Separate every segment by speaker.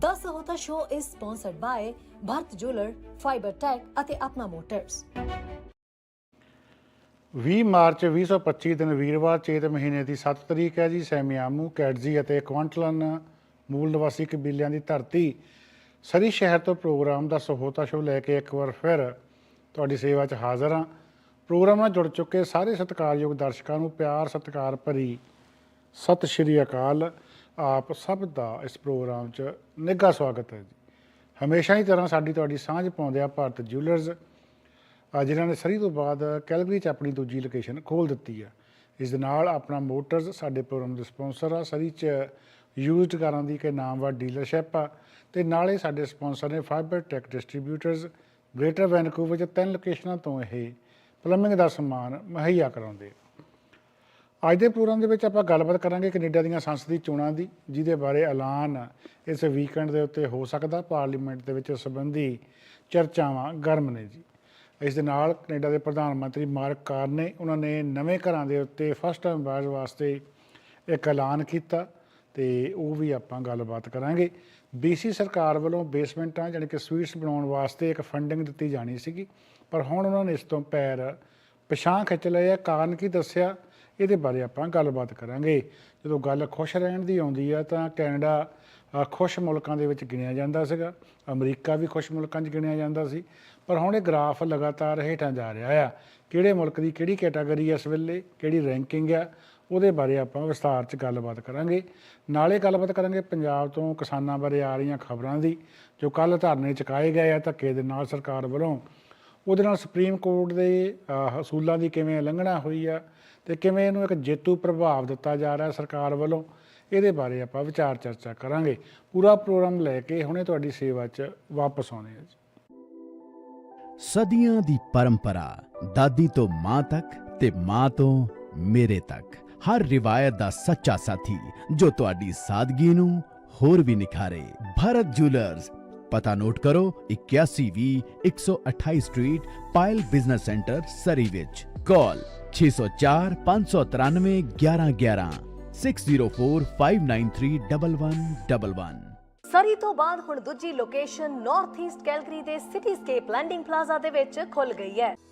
Speaker 1: The Sahota Show is sponsored by Bharat Jeweler, Fiber Tech ਅਤੇ Apna motors
Speaker 2: 20 March 2025 ਦਿਨ ਵੀਰਵਾਰ ਚੇਤ ਮਹੀਨੇ ਦੀ 7 ਤਰੀਕ ਹੈ ਜੀ ਸੈਮੀਆਮੂ ਕੈਡਜੀ ਅਤੇ ਕੁਆਂਟਲਨ ਮੂਲ ਨਿਵਾਸੀ ਕਬੀਲਿਆਂ ਦੀ ਧਰਤੀ। ਸਰੀ ਸ਼ਹਿਰ ਤੋਂ ਪ੍ਰੋਗਰਾਮ ਦਾ ਸਹੋਤਾ ਸ਼ੋ ਲੈ ਕੇ ਇੱਕ ਵਾਰ ਫਿਰ ਤੁਹਾਡੀ ਸੇਵਾ 'ਚ ਹਾਜ਼ਰ ਹਾਂ। ਪ੍ਰੋਗਰਾਮ ਨਾਲ ਜੁੜ ਚੁੱਕੇ ਸਾਰੇ ਸਤਿਕਾਰਯੋਗ ਦਰਸ਼ਕਾਂ ਨੂੰ ਪਿਆਰ ਸਤਿਕਾਰ ਭਰੀ ਸਤਿ ਸ਼੍ਰੀ ਅਕਾਲ। ਆਪ ਸਭ ਦਾ ਇਸ ਪ੍ਰੋਗਰਾਮ 'ਚ ਨਿੱਘਾ ਸਵਾਗਤ ਹੈ ਜੀ। ਹਮੇਸ਼ਾ ਹੀ ਤਰ੍ਹਾਂ ਸਾਡੀ ਤੁਹਾਡੀ ਸਾਂਝ ਪਾਉਂਦੇ ਆ ਭਾਰਤ ਜਿਊਲਰਸ ਆ ਜਿਨ੍ਹਾਂ ਨੇ ਸਰੀ ਤੋਂ ਬਾਅਦ ਕੈਲਗਰੀ 'ਚ ਆਪਣੀ ਦੂਜੀ ਲੋਕੇਸ਼ਨ ਖੋਲ ਦਿੱਤੀ ਆ ਇਸ ਦੇ ਨਾਲ ਆਪਣਾ ਮੋਟਰਸ ਸਾਡੇ ਪ੍ਰੋਗਰਾਮ ਦੇ ਸਪਾਂਸਰ ਆ, ਸਰੀ 'ਚ ਯੂਜ਼ਡ ਕਾਰਾਂ ਦੀ ਕਿ ਨਾਮਵਰ ਡੀਲਰਸ਼ਿਪ ਆ ਤੇ ਨਾਲੇ ਸਾਡੇ ਸਪਾਂਸਰ ਨੇ Fiber Tech Distributors Greater Vancouver 'ਚ ਤਿੰਨ ਲੋਕੇਸ਼ਨਾਂ ਤੋਂ ਇਹ ਪਲੰਬਿੰਗ ਦਾ ਸਮਾਨ ਮੁਹੱਈਆ ਕਰਾਉਂਦੇ ਆ। ਅੱਜ ਦੇ ਪ੍ਰੋਗਰਾਮ ਦੇ ਵਿੱਚ ਆਪਾਂ ਗੱਲਬਾਤ ਕਰਾਂਗੇ ਕੈਨੇਡਾ ਦੀਆਂ ਸੰਸਦੀ ਚੋਣਾਂ ਦੀ, ਜਿਹਦੇ ਬਾਰੇ ਐਲਾਨ ਇਸ ਵੀਕਐਂਡ ਦੇ ਉੱਤੇ ਹੋ ਸਕਦਾ, ਪਾਰਲੀਮੈਂਟ ਦੇ ਵਿੱਚ ਇਸ ਸੰਬੰਧੀ ਚਰਚਾਵਾਂ ਗਰਮ ਨੇ ਜੀ। ਇਸ ਦੇ ਨਾਲ ਕੈਨੇਡਾ ਦੇ ਪ੍ਰਧਾਨ ਮੰਤਰੀ ਮਾਰਕ ਕਾਰ ਨੇ ਉਹਨਾਂ ਨੇ ਨਵੇਂ ਘਰਾਂ ਦੇ ਉੱਤੇ ਫਸਟ ਟਾਈਮ ਬਾਜ਼ ਵਾਸਤੇ ਇੱਕ ਐਲਾਨ ਕੀਤਾ ਤੇ ਉਹ ਵੀ ਆਪਾਂ ਗੱਲਬਾਤ ਕਰਾਂਗੇ। BC ਸਰਕਾਰ ਵੱਲੋਂ ਬੇਸਮੈਂਟਾਂ ਜਾਣੀ ਕਿ ਸਵੀਟਸ ਬਣਾਉਣ ਵਾਸਤੇ ਇੱਕ ਫੰਡਿੰਗ ਦਿੱਤੀ ਜਾਣੀ ਸੀਗੀ, ਪਰ ਹੁਣ ਉਹਨਾਂ ਨੇ ਇਸ ਤੋਂ ਪੈਰ ਪਛਾਂ ਖਿੱਚ ਲਏ ਆ। ਕਾਰਨ ਕੀ ਦੱਸਿਆ? ਇਹਦੇ ਬਾਰੇ ਆਪਾਂ ਗੱਲਬਾਤ ਕਰਾਂਗੇ। ਜਦੋਂ ਗੱਲ ਖੁਸ਼ ਰਹਿਣ ਦੀ ਆਉਂਦੀ ਆ ਤਾਂ ਕੈਨੇਡਾ ਖੁਸ਼ ਮੁਲਕਾਂ ਦੇ ਵਿੱਚ ਗਿਣਿਆ ਜਾਂਦਾ ਸੀਗਾ। ਅਮਰੀਕਾ ਵੀ ਖੁਸ਼ ਮੁਲਕਾਂ 'ਚ ਗਿਣਿਆ ਜਾਂਦਾ ਸੀ। ਪਰ ਹੁਣ ਇਹ ਗ੍ਰਾਫ ਲਗਾਤਾਰ ਹੇਠਾਂ ਜਾ ਰਿਹਾ ਆ। ਕਿਹੜੇ ਮੁਲਕ ਦੀ ਕਿਹੜੀ ਕੈਟਾਗਰੀ ਇਸ ਵੇਲੇ? ਕਿਹੜੀ ਰੈਂਕਿੰਗ ਆ? ਉਹਦੇ ਬਾਰੇ ਆਪਾਂ ਵਿਸਥਾਰ 'ਚ ਗੱਲਬਾਤ ਕਰਾਂਗੇ। ਨਾਲੇ ਗੱਲਬਾਤ ਕਰਾਂਗੇ ਪੰਜਾਬ ਤੋਂ ਕਿਸਾਨਾਂ ਬਾਰੇ ਆ ਰਹੀਆਂ ਖਬਰਾਂ ਦੀ ਜੋ ਕੱਲ ਧਰਨੇ ਚੁਕਾਏ ਗਏ ਆ ਧੱਕੇ ਦੇ ਨਾਲ ਸਰਕਾਰ ਵੱਲੋਂ। ਉਹਦੇ ਨਾਲ ਸੁਪਰੀਮ ਕੋਰਟ ਦੇ ਅ, ਅਸੂਲਾਂ ਦੀ ਕਿਵੇਂ ਉਲੰਘਣਾ ਹੋਈ ਆ? ਤੇ ਕਿਵੇਂ ਇਹਨੂੰ ਇੱਕ ਜੇਤੂ ਪ੍ਰਭਾਵ ਦਿੱਤਾ ਜਾ ਰਿਹਾ ਸਰਕਾਰ ਵੱਲੋਂ, ਇਹਦੇ ਬਾਰੇ ਆਪਾਂ ਵਿਚਾਰ ਚਰਚਾ ਕਰਾਂਗੇ। ਪੂਰਾ ਪ੍ਰੋਗਰਾਮ ਲੈ ਕੇ ਹੁਣੇ ਤੁਹਾਡੀ ਸੇਵਾ 'ਚ ਵਾਪਸ ਆਉਣੇ ਆ
Speaker 3: ਸਦੀਆਂ ਦੀ ਪਰੰਪਰਾ, ਦਾਦੀ ਤੋਂ ਮਾਂ ਤੱਕ ਤੇ ਮਾਂ ਤੋਂ ਮੇਰੇ ਤੱਕ। ਹਰ ਰਿਵਾਇਤ ਦਾ ਸੱਚਾ ਸਾਥੀ, ਜੋ ਤੁਹਾਡੀ ਸਾਦਗੀ ਨੂੰ ਹੋਰ ਵੀ ਨਿਖਾਰੇ। ਭਾਰਤ ਜੁਐਲਰਸ ਪਤਾ ਨੋਟ ਕਰੋ 8120 128 street, Payal business centre, Surrey ਵਿੱਚ। ਕਾਲ 604 593 1111 6045931111
Speaker 1: ਸਰੀ ਤੋਂ ਬਾਅਦ ਹੁਣ ਦੂਜੀ ਲੋਕੇਸ਼ਨ ਨਾਰਥ ਈਸਟ ਕੈਲਗਰੀ ਦੇ ਸਿਟੀਸਕੇਪ ਲੈਂਡਿੰਗ ਪਲਾਜ਼ਾ ਦੇ ਵਿੱਚ ਖੁੱਲ ਗਈ ਹੈ।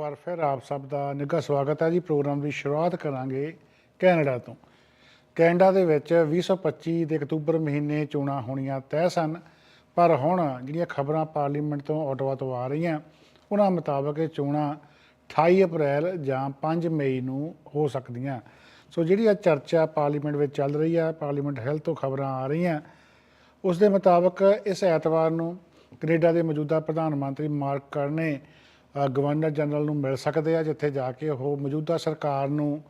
Speaker 2: ਵਾਰ ਫਿਰ ਆਪ ਸਭ ਦਾ ਨਿੱਘਾ ਸਵਾਗਤ ਹੈ ਜੀ। ਪ੍ਰੋਗਰਾਮ ਦੀ ਸ਼ੁਰੂਆਤ ਕਰਾਂਗੇ ਕੈਨੇਡਾ ਤੋਂ। ਕੈਨੇਡਾ ਦੇ ਵਿੱਚ 2025 ਦੇ ਅਕਤੂਬਰ ਮਹੀਨੇ ਚੋਣਾਂ ਹੋਣੀਆਂ ਤੈਅ ਸਨ ਪਰ ਹੁਣ ਜਿਹੜੀਆਂ ਖਬਰਾਂ ਪਾਰਲੀਮੈਂਟ ਤੋਂ ਆਟਵਾ ਤੋਂ ਆ ਰਹੀਆਂ ਉਹਨਾਂ ਮੁਤਾਬਕ ਇਹ ਚੋਣਾਂ 28 ਅਪ੍ਰੈਲ ਜਾਂ 5 ਮਈ ਨੂੰ ਹੋ ਸਕਦੀਆਂ। ਸੋ ਜਿਹੜੀ ਆ ਚਰਚਾ ਪਾਰਲੀਮੈਂਟ ਵਿੱਚ ਚੱਲ ਰਹੀ ਆ ਪਾਰਲੀਮੈਂਟ ਹੈਲਥ ਤੋਂ ਖਬਰਾਂ ਆ ਰਹੀਆਂ ਉਸ ਦੇ ਮੁਤਾਬਕ ਇਸ ਐਤਵਾਰ ਨੂੰ ਕੈਨੇਡਾ ਦੇ ਮੌਜੂਦਾ ਪ੍ਰਧਾਨ ਮੰਤਰੀ ਮਾਰਕ ਕਰਨੇ ਅ, ਗਵਰਨਰ ਜਨਰਲ ਨੂੰ ਮਿਲ ਸਕਦੇ ਆ, ਜਿੱਥੇ ਜਾ ਕੇ ਉਹ ਮੌਜੂਦਾ ਸਰਕਾਰ ਨੂੰ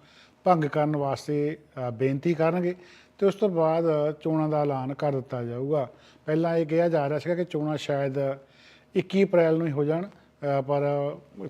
Speaker 2: ਭੰਗ ਕਰਨ ਵਾਸਤੇ ਬੇਨਤੀ ਕਰਨਗੇ ਤੇ ਉਸ ਤੋਂ ਬਾਅਦ ਚੋਣਾਂ ਦਾ ਐਲਾਨ ਕਰ ਦਿੱਤਾ ਜਾਊਗਾ। ਪਹਿਲਾਂ ਇਹ ਕਿਹਾ ਜਾ ਰਿਹਾ ਸੀਗਾ ਕਿ ਚੋਣਾਂ ਸ਼ਾਇਦ 21 ਅਪ੍ਰੈਲ ਨੂੰ ਹੀ ਹੋ ਜਾਣ ਪਰ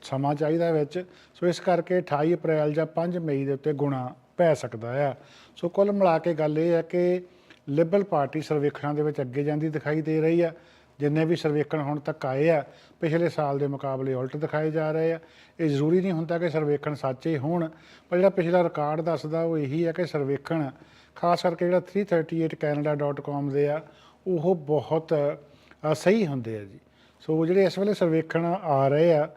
Speaker 2: ਸਮਾਂ ਚਾਹੀਦਾ ਵਿੱਚ। ਸੋ ਇਸ ਕਰਕੇ 28 ਅਪ੍ਰੈਲ ਜਾਂ 5 ਮਈ ਦੇ ਉੱਤੇ ਗੁਣਾ ਪੈ ਸਕਦਾ ਆ। ਸੋ ਕੁੱਲ ਮਿਲਾ ਕੇ ਗੱਲ ਇਹ ਹੈ ਕਿ ਲਿਬਰਲ ਪਾਰਟੀ ਸਰਵੇਖਣਾਂ ਦੇ ਵਿੱਚ ਅੱਗੇ ਜਾਂਦੀ ਦਿਖਾਈ ਦੇ ਰਹੀ ਆ। ਜਿੰਨੇ ਵੀ ਸਰਵੇਖਣ ਹੁਣ ਤੱਕ ਆਏ ਆ, ਪਿਛਲੇ ਸਾਲ ਦੇ ਮੁਕਾਬਲੇ ਉਲਟ ਦਿਖਾਏ ਜਾ ਰਹੇ ਆ। ਇਹ ਜ਼ਰੂਰੀ ਨਹੀਂ ਹੁੰਦਾ ਕਿ ਸਰਵੇਖਣ ਸੱਚੇ ਹੋਣ, ਪਰ ਜਿਹੜਾ ਪਿਛਲਾ ਰਿਕਾਰਡ ਦੱਸਦਾ ਉਹ ਇਹੀ ਹੈ ਕਿ ਸਰਵੇਖਣ, ਖਾਸ ਕਰਕੇ ਜਿਹੜਾ 338canada.com ਦੇ ਆ, ਉਹ ਬਹੁਤ ਸਹੀ ਹੁੰਦੇ ਆ ਜੀ। ਸੋ ਜਿਹੜੇ ਇਸ ਵੇਲੇ ਸਰਵੇਖਣ ਆ ਰਹੇ ਆ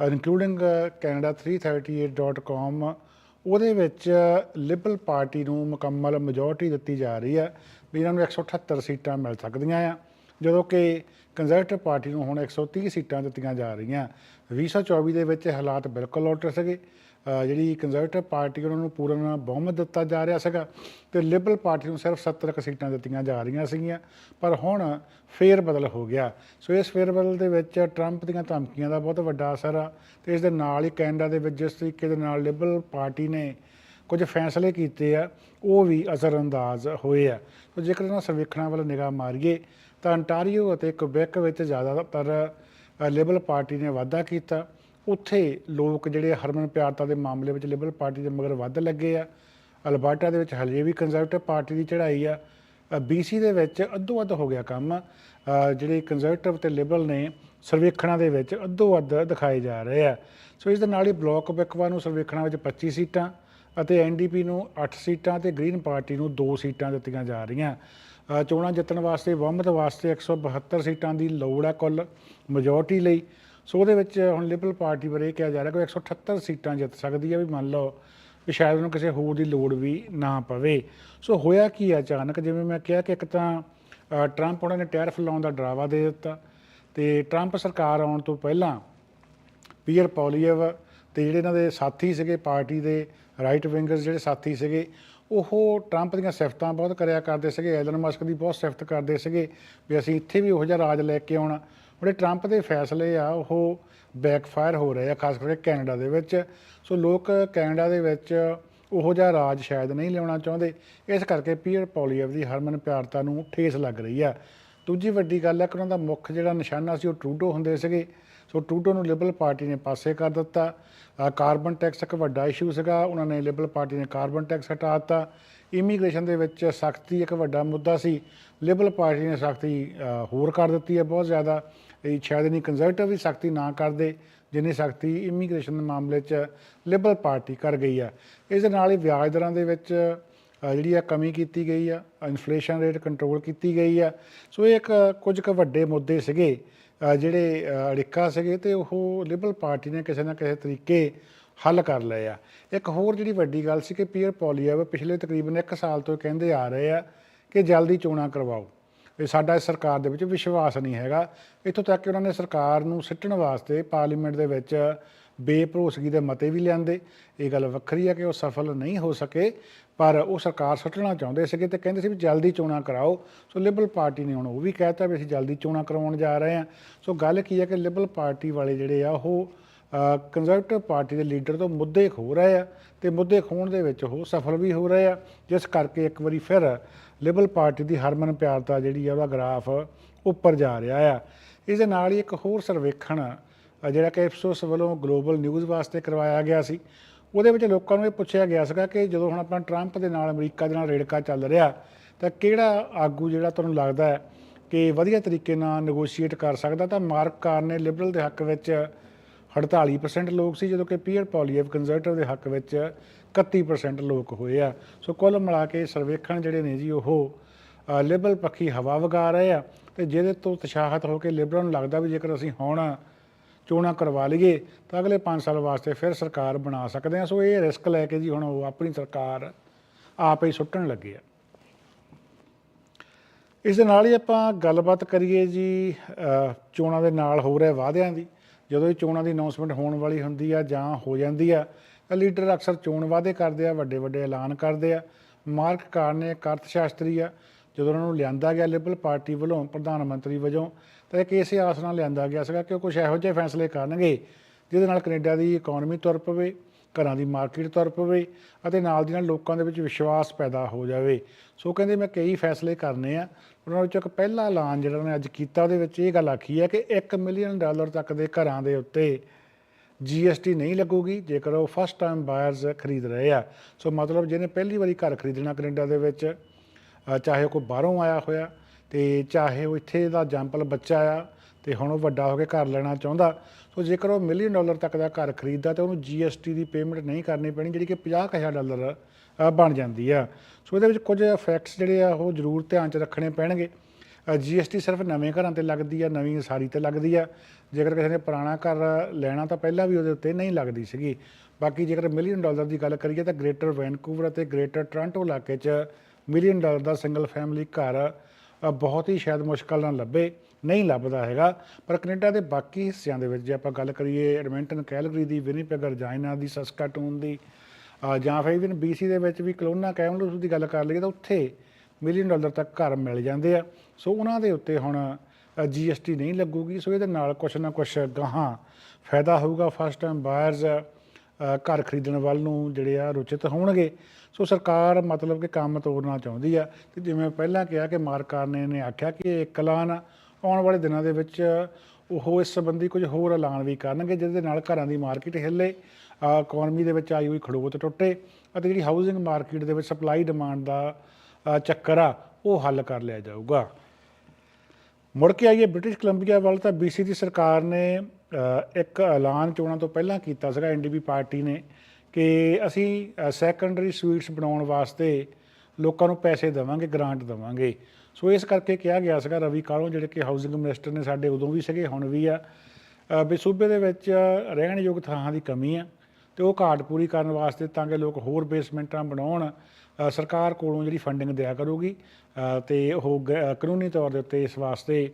Speaker 2: ਇਨਕਲੂਡਿੰਗ ਕੈਨੇਡਾ 338.com ਉਹਦੇ ਵਿੱਚ ਲਿਬਰਲ ਪਾਰਟੀ ਨੂੰ ਮੁਕੰਮਲ ਮੈਜੋਰਟੀ ਦਿੱਤੀ ਜਾ ਰਹੀ ਆ, ਵੀ ਇਹਨਾਂ ਨੂੰ 178 ਸੀਟਾਂ ਮਿਲ ਸਕਦੀਆਂ ਆ। ਜਦੋਂ ਕਿ ਕੰਜ਼ਰਵੇਟਿਵ ਪਾਰਟੀ ਨੂੰ ਹੁਣ 130 ਸੀਟਾਂ ਦਿੱਤੀਆਂ ਜਾ ਰਹੀਆਂ। 2024 ਦੇ ਵਿੱਚ ਹਾਲਾਤ ਬਿਲਕੁਲ ਉਲਟ ਸੀਗੇ। ਜਿਹੜੀ ਕੰਜ਼ਰਵੇਟਿਵ ਪਾਰਟੀ ਉਹਨਾਂ ਨੂੰ ਪੂਰਨ ਬਹੁਮਤ ਦਿੱਤਾ ਜਾ ਰਿਹਾ ਸੀਗਾ ਤੇ ਲਿਬਰਲ ਪਾਰਟੀ ਨੂੰ ਸਿਰਫ 70 ਕੁ ਸੀਟਾਂ ਦਿੱਤੀਆਂ ਜਾ ਰਹੀਆਂ ਸੀਗੀਆਂ। ਪਰ ਹੁਣ ਫੇਰ ਬਦਲ ਹੋ ਗਿਆ। ਸੋ ਇਸ ਫੇਰ ਬਦਲ ਦੇ ਵਿੱਚ ਟਰੰਪ ਦੀਆਂ ਧਮਕੀਆਂ ਦਾ ਬਹੁਤ ਵੱਡਾ ਅਸਰ ਆ ਤੇ ਇਸ ਦੇ ਨਾਲ ਹੀ ਕੈਨੇਡਾ ਦੇ ਵਿੱਚ ਜਿਸ ਤਰੀਕੇ ਦੇ ਨਾਲ ਲਿਬਰਲ ਪਾਰਟੀ ਨੇ ਕੁਝ ਫੈਸਲੇ ਕੀਤੇ ਆ, ਉਹ ਵੀ ਅਸਰਅੰਦਾਜ਼ ਹੋਏ ਆ। ਸੋ ਜੇਕਰ ਇਹਨਾਂ ਸਰਵੇਖਣਾਂ ਵੱਲ ਨਿਗਾਹ ਮਾਰੀਏ ਤਾਂ ਅੰਟਾਰੀਓ ਅਤੇ ਕੁਬੈਕ ਵਿੱਚ ਜ਼ਿਆਦਾਤਰ ਲਿਬਰਲ ਪਾਰਟੀ ਨੇ ਵਾਅਦਾ ਕੀਤਾ। ਉੱਥੇ ਲੋਕ ਜਿਹੜੇ ਹਰਮਨ ਪਿਆਰਤਾ ਦੇ ਮਾਮਲੇ ਵਿੱਚ ਲਿਬਰਲ ਪਾਰਟੀ ਦੇ ਮਗਰ ਵੱਧ ਲੱਗੇ ਆ। ਅਲਬਰਟਾ ਦੇ ਵਿੱਚ ਹਲੇ ਵੀ ਕੰਜ਼ਰਵੇਟਿਵ ਪਾਰਟੀ ਦੀ ਚੜ੍ਹਾਈ ਆ। ਬੀਸੀ ਦੇ ਵਿੱਚ ਅੱਧੋ ਅੱਧ ਹੋ ਗਿਆ ਕੰਮ। ਜਿਹੜੇ ਕੰਜ਼ਰਵੇਟਿਵ ਤੇ ਲਿਬਰਲ ਨੇ ਸਰਵੇਖਣਾਂ ਦੇ ਵਿੱਚ ਅੱਧੋ ਅੱਧ ਦਿਖਾਏ ਜਾ ਰਹੇ ਆ। ਸੋ ਇਸ ਦੇ ਨਾਲ ਹੀ ਬਲਾਕ ਬਿਕਵਾ ਨੂੰ ਸਰਵੇਖਣਾਂ ਵਿੱਚ 25 ਸੀਟਾਂ ਅਤੇ ਐਨਡੀਪੀ ਨੂੰ 8 ਸੀਟਾਂ ਤੇ ਗ੍ਰੀਨ ਪਾਰਟੀ ਨੂੰ 2 ਸੀਟਾਂ ਦਿੱਤੀਆਂ ਜਾ ਰਹੀਆਂ। ਚੋਣਾਂ ਜਿੱਤਣ ਵਾਸਤੇ ਬਹੁਮਤ ਵਾਸਤੇ 172 ਸੀਟਾਂ ਦੀ ਲੋੜ ਹੈ ਕੁੱਲ ਮੈਜੋਰਟੀ ਲਈ। ਸੋ ਉਹਦੇ ਵਿੱਚ ਹੁਣ ਲਿਬਰਲ ਪਾਰਟੀ ਬਾਰੇ ਇਹ ਕਿਹਾ ਜਾ ਰਿਹਾ ਕਿ 178 ਸੀਟਾਂ ਜਿੱਤ ਸਕਦੀ ਹੈ ਵੀ ਮੰਨ ਲਓ ਵੀ ਸ਼ਾਇਦ ਉਹਨੂੰ ਕਿਸੇ ਹੋਰ ਦੀ ਲੋੜ ਵੀ ਨਾ ਪਵੇ। ਸੋ ਹੋਇਆ ਕੀ ਹੈ ਅਚਾਨਕ? ਜਿਵੇਂ ਮੈਂ ਕਿਹਾ ਕਿ ਇੱਕ ਤਾਂ ਟਰੰਪ ਉਹਨਾਂ ਨੇ ਟੈਰਿਫ ਲਾਉਣ ਦਾ ਡਰਾਵਾ ਦੇ ਦਿੱਤਾ ਤੇ ਟਰੰਪ ਸਰਕਾਰ ਆਉਣ ਤੋਂ ਪਹਿਲਾਂ ਪੀਅਰ ਪੌਲੀਅਵ ਤੇ ਜਿਹੜੇ ਇਹਨਾਂ ਦੇ ਸਾਥੀ ਸੀਗੇ, ਪਾਰਟੀ ਦੇ ਰਾਈਟ ਵਿੰਗਰਸ ਜਿਹੜੇ ਸਾਥੀ ਸੀਗੇ ਉਹ ਟਰੰਪ ਦੀਆਂ ਸਿਫਤਾਂ ਬਹੁਤ ਕਰਿਆ ਕਰਦੇ ਸੀਗੇ ਐਲਨ ਮਸਕ ਦੀ ਬਹੁਤ ਸਿਫਤ ਕਰਦੇ ਸੀਗੇ ਵੀ ਅਸੀਂ ਇੱਥੇ ਵੀ ਉਹੋ ਜਿਹਾ ਰਾਜ ਲੈ ਕੇ ਆਉਣਾ। ਜਿਹੜੇ ਟਰੰਪ ਦੇ ਫੈਸਲੇ ਆ, ਉਹ ਬੈਕਫਾਇਰ ਹੋ ਰਹੇ ਆ, ਖਾਸ ਕਰਕੇ ਕੈਨੇਡਾ ਦੇ ਵਿੱਚ। ਸੋ ਲੋਕ ਕੈਨੇਡਾ ਦੇ ਵਿੱਚ ਉਹੋ ਜਿਹਾ ਰਾਜ ਸ਼ਾਇਦ ਨਹੀਂ ਲਿਆਉਣਾ ਚਾਹੁੰਦੇ। ਇਸ ਕਰਕੇ ਪੀਅਰ ਪੌਲੀਅਵ ਦੀ ਹਰਮਨ ਪਿਆਰਤਾ ਨੂੰ ਠੇਸ ਲੱਗ ਰਹੀ ਆ। ਦੂਜੀ ਵੱਡੀ ਗੱਲ ਹੈ ਕਿ ਉਹਨਾਂ ਦਾ ਮੁੱਖ ਜਿਹੜਾ ਨਿਸ਼ਾਨਾ ਸੀ, ਉਹ ਟਰੂਡੋ ਹੁੰਦੇ ਸੀਗੇ। ਸੋ ਟਰੂਡੋ ਨੂੰ ਲਿਬਰਲ ਪਾਰਟੀ ਨੇ ਪਾਸੇ ਕਰ ਦਿੱਤਾ। ਕਾਰਬਨ ਟੈਕਸ ਇੱਕ ਵੱਡਾ ਇਸ਼ੂ ਸੀਗਾ। ਉਹਨਾਂ ਨੇ ਲਿਬਰਲ ਪਾਰਟੀ ਨੇ ਕਾਰਬਨ ਟੈਕਸ ਹਟਾ ਦਿੱਤਾ। ਇਮੀਗ੍ਰੇਸ਼ਨ ਦੇ ਵਿੱਚ ਸਖਤੀ ਇੱਕ ਵੱਡਾ ਮੁੱਦਾ ਸੀ। ਲਿਬਰਲ ਪਾਰਟੀ ਨੇ ਸਖਤੀ ਹੋਰ ਕਰ ਦਿੱਤੀ ਹੈ ਬਹੁਤ ਜ਼ਿਆਦਾ। ਇਹ ਸ਼ਾਇਦ ਨਹੀਂ ਕੰਜ਼ਰਵੇਟਿਵ ਵੀ ਸਖਤੀ ਨਾ ਕਰਦੇ, ਜਿੰਨੀ ਸਖਤੀ ਇਮੀਗ੍ਰੇਸ਼ਨ ਦੇ ਮਾਮਲੇ 'ਚ ਲਿਬਰਲ ਪਾਰਟੀ ਕਰ ਗਈ ਆ ਇਸ ਦੇ ਨਾਲ ਹੀ ਵਿਆਜ ਦਰਾਂ ਦੇ ਵਿੱਚ ਜਿਹੜੀ ਆ ਕਮੀ ਕੀਤੀ ਗਈ ਆ ਇਨਫਲੇਸ਼ਨ ਰੇਟ ਕੰਟਰੋਲ ਕੀਤੀ ਗਈ ਆ ਸੋ ਇਹ ਇੱਕ ਕੁਝ ਕੁ ਵੱਡੇ ਮੁੱਦੇ ਸੀਗੇ। ਜਿਹੜੇ ਅੜਿੱਕਾ ਸੀਗੇ ਤੇ ਉਹ ਲਿਬਰਲ ਪਾਰਟੀ ਨੇ ਕਿਸੇ ਨਾ ਕਿਸੇ ਤਰੀਕੇ ਹੱਲ ਕਰ ਲਏ ਆ। ਇੱਕ ਹੋਰ ਜਿਹੜੀ ਵੱਡੀ ਗੱਲ ਸੀ ਕਿ ਪੀਅਰ ਪੌਲੀਅਵ ਪਿਛਲੇ ਤਕਰੀਬਨ 1 ਸਾਲ ਤੋਂ ਕਹਿੰਦੇ ਆ ਰਹੇ ਆ ਕਿ ਜਲਦੀ ਚੋਣਾਂ ਕਰਵਾਓ। ਵੀ ਸਾਡਾ ਇਸ ਸਰਕਾਰ ਦੇ ਵਿੱਚ ਵਿਸ਼ਵਾਸ ਨਹੀਂ ਹੈਗਾ। ਇੱਥੋਂ ਤੱਕ ਕਿ ਉਹਨਾਂ ਨੇ ਸਰਕਾਰ ਨੂੰ ਸਿੱਟਣ ਵਾਸਤੇ ਪਾਰਲੀਮੈਂਟ ਦੇ ਵਿੱਚ ਬੇਭਰੋਸਗੀ ਦੇ ਮਤੇ ਵੀ ਲਿਆਂਦੇ। ਇਹ ਗੱਲ ਵੱਖਰੀ ਹੈ ਕਿ ਉਹ ਸਫਲ ਨਹੀਂ ਹੋ ਸਕੇ, ਪਰ ਉਹ ਸਰਕਾਰ ਸੁੱਟਣਾ ਚਾਹੁੰਦੇ ਸੀਗੇ ਤੇ ਕਹਿੰਦੇ ਸੀ ਵੀ ਜਲਦੀ ਚੋਣਾਂ ਕਰਾਓ। ਸੋ ਲਿਬਰਲ ਪਾਰਟੀ ਨੇ ਹੁਣ ਉਹ ਵੀ ਕਹਿਤਾ ਵੀ ਅਸੀਂ ਜਲਦੀ ਚੋਣਾਂ ਕਰਵਾਉਣ ਜਾ ਰਹੇ ਹਾਂ। ਸੋ ਗੱਲ ਕੀ ਹੈ ਕਿ ਲਿਬਰਲ ਪਾਰਟੀ ਵਾਲੇ ਜਿਹੜੇ ਆ, ਉਹ ਕੰਜ਼ਰਵੇਟਿਵ ਪਾਰਟੀ ਦੇ ਲੀਡਰ ਤੋਂ ਮੁੱਦੇ ਖੋ ਰਹੇ ਆ ਤੇ ਮੁੱਦੇ ਖੋਣ ਦੇ ਵਿੱਚ ਉਹ ਸਫਲ ਵੀ ਹੋ ਰਹੇ ਆ, ਜਿਸ ਕਰਕੇ ਇੱਕ ਵਾਰੀ ਫਿਰ ਲਿਬਰਲ ਪਾਰਟੀ ਦੀ ਹਰਮਨ ਪਿਆਰਤਾ ਜਿਹੜੀ ਆ ਉਹਦਾ ਗ੍ਰਾਫ ਉੱਪਰ ਜਾ ਰਿਹਾ ਆ। ਇਸ ਦੇ ਨਾਲ ਹੀ ਇੱਕ ਹੋਰ ਸਰਵੇਖਣ ਜਿਹੜਾ ਕਿ ਇਪਸੋਸ ਵੱਲੋਂ ਗਲੋਬਲ ਨਿਊਜ਼ ਵਾਸਤੇ ਕਰਵਾਇਆ ਗਿਆ ਸੀ। ਉਹਦੇ ਵਿੱਚ ਲੋਕਾਂ ਨੂੰ ਇਹ ਪੁੱਛਿਆ ਗਿਆ ਸੀਗਾ ਕਿ ਜਦੋਂ ਹੁਣ ਆਪਣਾ ਟਰੰਪ ਦੇ ਨਾਲ ਅਮਰੀਕਾ ਦੇ ਨਾਲ ਰੇੜਕਾ ਚੱਲ ਰਿਹਾ, ਤਾਂ ਕਿਹੜਾ ਆਗੂ ਜਿਹੜਾ ਤੁਹਾਨੂੰ ਲੱਗਦਾ ਹੈ ਕਿ ਵਧੀਆ ਤਰੀਕੇ ਨਾਲ ਨੈਗੋਸ਼ੀਏਟ ਕਰ ਸਕਦਾ? ਤਾਂ ਮਾਰਕ ਕਾਰ ਨੇ ਲਿਬਰਲ ਦੇ ਹੱਕ ਵਿੱਚ 48% ਲੋਕ ਸੀ, ਜਦੋਂ ਕਿ ਪੀਅਰ ਪੌਲੀਅਵ ਕੰਜ਼ਰਵੇਟਿਵ ਦੇ ਹੱਕ ਵਿੱਚ 31% ਲੋਕ ਹੋਏ ਆ। ਸੋ ਕੁੱਲ ਮਿਲਾ ਕੇ ਸਰਵੇਖਣ ਜਿਹੜੇ ਨੇ ਜੀ ਉਹ ਅ, ਲਿਬਰਲ ਪੱਖੀ ਹਵਾ ਵਗਾ ਰਹੇ ਆ ਤੇ ਜਿਹਦੇ ਤੋਂ ਤਸ਼ਾਹਤ ਹੋ ਕੇ ਲਿਬਰਲ ਨੂੰ ਲੱਗਦਾ ਵੀ ਜੇਕਰ ਅਸੀਂ ਹੁਣ ਚੋਣਾਂ ਕਰਵਾ ਲਈਏ ਤਾਂ ਅਗਲੇ 5 ਸਾਲ ਵਾਸਤੇ ਫਿਰ ਸਰਕਾਰ ਬਣਾ ਸਕਦੇ ਆ। ਸੋ ਇਹ ਰਿਸਕ ਲੈ ਕੇ ਜੀ ਹੁਣ ਉਹ ਆਪਣੀ ਸਰਕਾਰ ਆਪ ਹੀ ਸੁੱਟਣ ਲੱਗੇ ਆ। ਇਸ ਦੇ ਨਾਲ ਹੀ ਆਪਾਂ ਗੱਲਬਾਤ ਕਰੀਏ ਜੀ ਚੋਣਾਂ ਦੇ ਨਾਲ ਹੋ ਰਹੇ ਵਾਅਦਿਆਂ ਦੀ। ਜਦੋਂ ਇਹ ਚੋਣਾਂ ਦੀ ਅਨਾਉਂਸਮੈਂਟ ਹੋਣ ਵਾਲੀ ਹੁੰਦੀ ਆ ਜਾਂ ਹੋ ਜਾਂਦੀ ਆ ਲੀਡਰ ਅਕਸਰ ਚੋਣ ਵਾਅਦੇ ਕਰਦੇ ਆ ਵੱਡੇ ਵੱਡੇ ਐਲਾਨ ਕਰਦੇ ਆ। ਮਾਰਕ ਕਾਰ ਨੇ ਇੱਕ ਅਰਥ ਸ਼ਾਸਤਰੀ ਆ, ਜਦੋਂ ਉਹਨਾਂ ਨੂੰ ਲਿਆਂਦਾ ਗਿਆ ਲਿਬਰਲ ਪਾਰਟੀ ਵੱਲੋਂ ਪ੍ਰਧਾਨ ਮੰਤਰੀ ਵਜੋਂ, ਤਾਂ ਇੱਕ ਇਸੇ ਆਸ ਨਾਲ ਲਿਆਂਦਾ ਗਿਆ ਸੀਗਾ ਕਿ ਉਹ ਕੁਝ ਇਹੋ ਜਿਹੇ ਫੈਸਲੇ ਕਰਨਗੇ, ਜਿਹਦੇ ਨਾਲ ਕੈਨੇਡਾ ਦੀ ਇਕਨੋਮੀ ਤੁਰ ਪਵੇ, ਘਰਾਂ ਦੀ ਮਾਰਕੀਟ ਤੁਰ ਪਵੇ ਅਤੇ ਨਾਲ ਦੀ ਨਾਲ ਲੋਕਾਂ ਦੇ ਵਿੱਚ ਵਿਸ਼ਵਾਸ ਪੈਦਾ ਹੋ ਜਾਵੇ। ਸੋ ਕਹਿੰਦੇ, ਮੈਂ ਕਈ ਫੈਸਲੇ ਕਰਨੇ ਆ, ਉਹਨਾਂ ਵਿੱਚੋਂ ਇੱਕ ਪਹਿਲਾ ਐਲਾਨ ਜਿਹੜਾ ਉਹਨੇ ਅੱਜ ਕੀਤਾ, ਉਹਦੇ ਵਿੱਚ ਇਹ ਗੱਲ ਆਖੀ ਹੈ ਕਿ 1 ਮਿਲੀਅਨ ਡਾਲਰ ਤੱਕ ਦੇ ਘਰਾਂ ਦੇ ਉੱਤੇ ਜੀਐਸਟੀ ਨਹੀਂ ਲੱਗੂਗੀ, ਜੇਕਰ ਉਹ ਫਸਟ ਟਾਈਮ ਬਾਇਰਸ ਖਰੀਦ ਰਹੇ ਆ। ਸੋ ਮਤਲਬ ਜਿਹਨੇ ਪਹਿਲੀ ਵਾਰੀ ਘਰ ਖਰੀਦਣਾ ਕੈਨੇਡਾ ਦੇ ਵਿੱਚ ਚਾਹੇ ਉਹ ਕੋਈ ਬਾਹਰੋਂ ਆਇਆ ਹੋਇਆ, ਤੇ ਚਾਹੇ ਉਹ ਇੱਥੇ ਦਾ ਜੰਪਲ ਬੱਚਾ ਆ, ਤੇ ਹੁਣ ਉਹ ਵੱਡਾ ਹੋ ਕੇ ਘਰ ਲੈਣਾ ਚਾਹੁੰਦਾ। ਸੋ ਜੇਕਰ ਉਹ ਮਿਲੀਅਨ ਡਾਲਰ ਤੱਕ ਦਾ ਘਰ ਖਰੀਦਦਾ, ਤੇ ਉਹਨੂੰ GST ਦੀ ਪੇਮੈਂਟ ਨਹੀਂ ਕਰਨੀ ਪੈਣੀ, ਜਿਹੜੀ ਕਿ 50000 ਡਾਲਰ ਬਣ ਜਾਂਦੀ ਆ। ਸੋ ਇਹਦੇ ਵਿੱਚ ਕੁਝ ਫੈਕਟਸ ਜਿਹੜੇ ਆ, ਉਹ ਜ਼ਰੂਰ ਧਿਆਨ 'ਚ ਰੱਖਣੇ ਪੈਣਗੇ। GST ਸਿਰਫ ਨਵੇਂ ਘਰਾਂ ਤੇ ਲੱਗਦੀ ਆ, ਨਵੀਂ ਸਾਰੀ ਤੇ ਲੱਗਦੀ ਆ। ਜੇਕਰ ਕਿਸੇ ਨੇ ਪੁਰਾਣਾ ਘਰ ਲੈਣਾ ਤਾਂ ਪਹਿਲਾਂ ਵੀ ਉਹਦੇ ਉੱਤੇ ਨਹੀਂ ਲੱਗਦੀ ਸੀਗੀ। ਬਾਕੀ ਜੇਕਰ ਮਿਲੀਅਨ ਡਾਲਰ ਦੀ ਗੱਲ ਕਰੀਏ ਤਾਂ ਗ੍ਰੇਟਰ ਵੈਨਕੂਵਰ ਅਤੇ ਗ੍ਰੇਟਰ ਟੋਰਾਂਟੋ ਇਲਾਕੇ 'ਚ ਮਿਲੀਅਨ ਡਾਲਰ ਦਾ ਸਿੰਗਲ ਫੈਮਿਲੀ ਘਰ ਬਹੁਤ ਹੀ ਸ਼ਾਇਦ ਮੁਸ਼ਕਲ ਨਾਲ ਲੱਭੇ, ਨਹੀਂ ਲੱਭਦਾ ਹੈਗਾ। ਪਰ ਕੈਨੇਡਾ ਦੇ ਬਾਕੀ ਹਿੱਸਿਆਂ ਦੇ ਵਿੱਚ ਜੇ ਆਪਾਂ ਗੱਲ ਕਰੀਏ ਐਡਮਿੰਟਨ ਕੈਲਗਰੀ ਦੀ ਵਿਨੀਪੈਗ ਰਜਾਈਨਾ ਦੀ, ਸਸਕਾਟੂਨ ਦੀ ਜਾਂ ਫਿਰ ਇਵਨ BC ਦੇ ਵਿੱਚ ਵੀ ਕਲੋਨਾ ਕੈਮਲੂਸ ਦੀ ਗੱਲ ਕਰ ਲਈਏ ਤਾਂ ਉੱਥੇ ਮਿਲੀਅਨ ਡਾਲਰ ਤੱਕ ਘਰ ਮਿਲ ਜਾਂਦੇ ਆ। ਸੋ ਉਹਨਾਂ ਦੇ ਉੱਤੇ ਹੁਣ GST ਨਹੀਂ ਲੱਗੂਗੀ। ਸੋ ਇਹਦੇ ਨਾਲ ਕੁਛ ਨਾ ਕੁਛ ਗਾਹਾਂ ਫਾਇਦਾ ਹੋਊਗਾ। ਫਸਟ ਟਾਈਮ ਬਾਇਰਸ ਘਰ ਖਰੀਦਣ ਵੱਲ ਨੂੰ ਜਿਹੜੇ ਆ ਰੁਚਿਤ ਹੋਣਗੇ। ਸੋ ਸਰਕਾਰ ਮਤਲਬ ਕਿ ਕੰਮ ਤੋਰਨਾ ਚਾਹੁੰਦੀ ਆ। ਤੇ ਜਿਵੇਂ ਪਹਿਲਾਂ ਕਿਹਾ ਕਿ ਮਾਰਕ ਕਾਰਨੇ ਨੇ ਆਖਿਆ ਕਿ ਇਹ ਇੱਕ ਐਲਾਨ ਆਉਣ ਵਾਲੇ ਦਿਨਾਂ ਦੇ ਵਿੱਚ ਉਹ ਇਸ ਸੰਬੰਧੀ ਕੁਝ ਹੋਰ ਐਲਾਨ ਵੀ ਕਰਨਗੇ, ਜਿਹਦੇ ਨਾਲ ਘਰਾਂ ਦੀ ਮਾਰਕੀਟ ਹਿੱਲੇ ਇਕਨੋਮੀ ਦੇ ਵਿੱਚ ਆਈ ਹੋਈ ਖੜੋਤ ਟੁੱਟੇ ਅਤੇ ਜਿਹੜੀ ਹਾਊਸਿੰਗ ਮਾਰਕੀਟ ਦੇ ਵਿੱਚ ਸਪਲਾਈ ਡਿਮਾਂਡ ਦਾ ਚੱਕਰ ਆ, ਉਹ ਹੱਲ ਕਰ ਲਿਆ ਜਾਊਗਾ। ਮੁੜ ਕੇ ਆਈਏ ਬ੍ਰਿਟਿਸ਼ ਕੋਲੰਬੀਆ ਵੱਲ, ਤਾਂ BC ਦੀ ਸਰਕਾਰ ਨੇ ਇੱਕ ਐਲਾਨ ਚੋਣਾਂ ਤੋਂ ਪਹਿਲਾਂ ਕੀਤਾ ਸੀਗਾ ਐਨਡੀਪੀ ਪਾਰਟੀ ਨੇ, ਕਿ ਅਸੀਂ ਸੈਕੰਡਰੀ ਸਵੀਟਸ ਬਣਾਉਣ ਵਾਸਤੇ ਲੋਕਾਂ ਨੂੰ ਪੈਸੇ ਦੇਵਾਂਗੇ ਗ੍ਰਾਂਟ ਦੇਵਾਂਗੇ। ਸੋ ਇਸ ਕਰਕੇ ਕਿਹਾ ਗਿਆ ਸੀਗਾ, ਰਵੀ ਕਾਲੋਂ ਜਿਹੜੇ ਕਿ ਹਾਊਸਿੰਗ ਮਿਨਿਸਟਰ ਨੇ ਸਾਡੇ ਉਦੋਂ ਵੀ ਸੀਗੇ, ਹੁਣ ਵੀ ਆ। ਵੀ ਸੂਬੇ ਦੇ ਵਿੱਚ ਰਹਿਣਯੋਗ ਥਾਂ ਦੀ ਕਮੀ ਆ, ਤੇ ਉਹ ਘਾਟ ਪੂਰੀ ਕਰਨ ਵਾਸਤੇ ਤਾਂ ਕਿ ਲੋਕ ਹੋਰ ਬੇਸਮੈਂਟਾਂ ਬਣਾਉਣ ਸਰਕਾਰ ਕੋਲੋਂ ਜਿਹੜੀ ਫੰਡਿੰਗ ਦਿਆ ਕਰੂਗੀ ਅ, ਤੇ ਉਹ ਗ- ਕਾਨੂੰਨੀ ਤੌਰ ਦੇ ਉੱਤੇ ਇਸ ਵਾਸਤੇ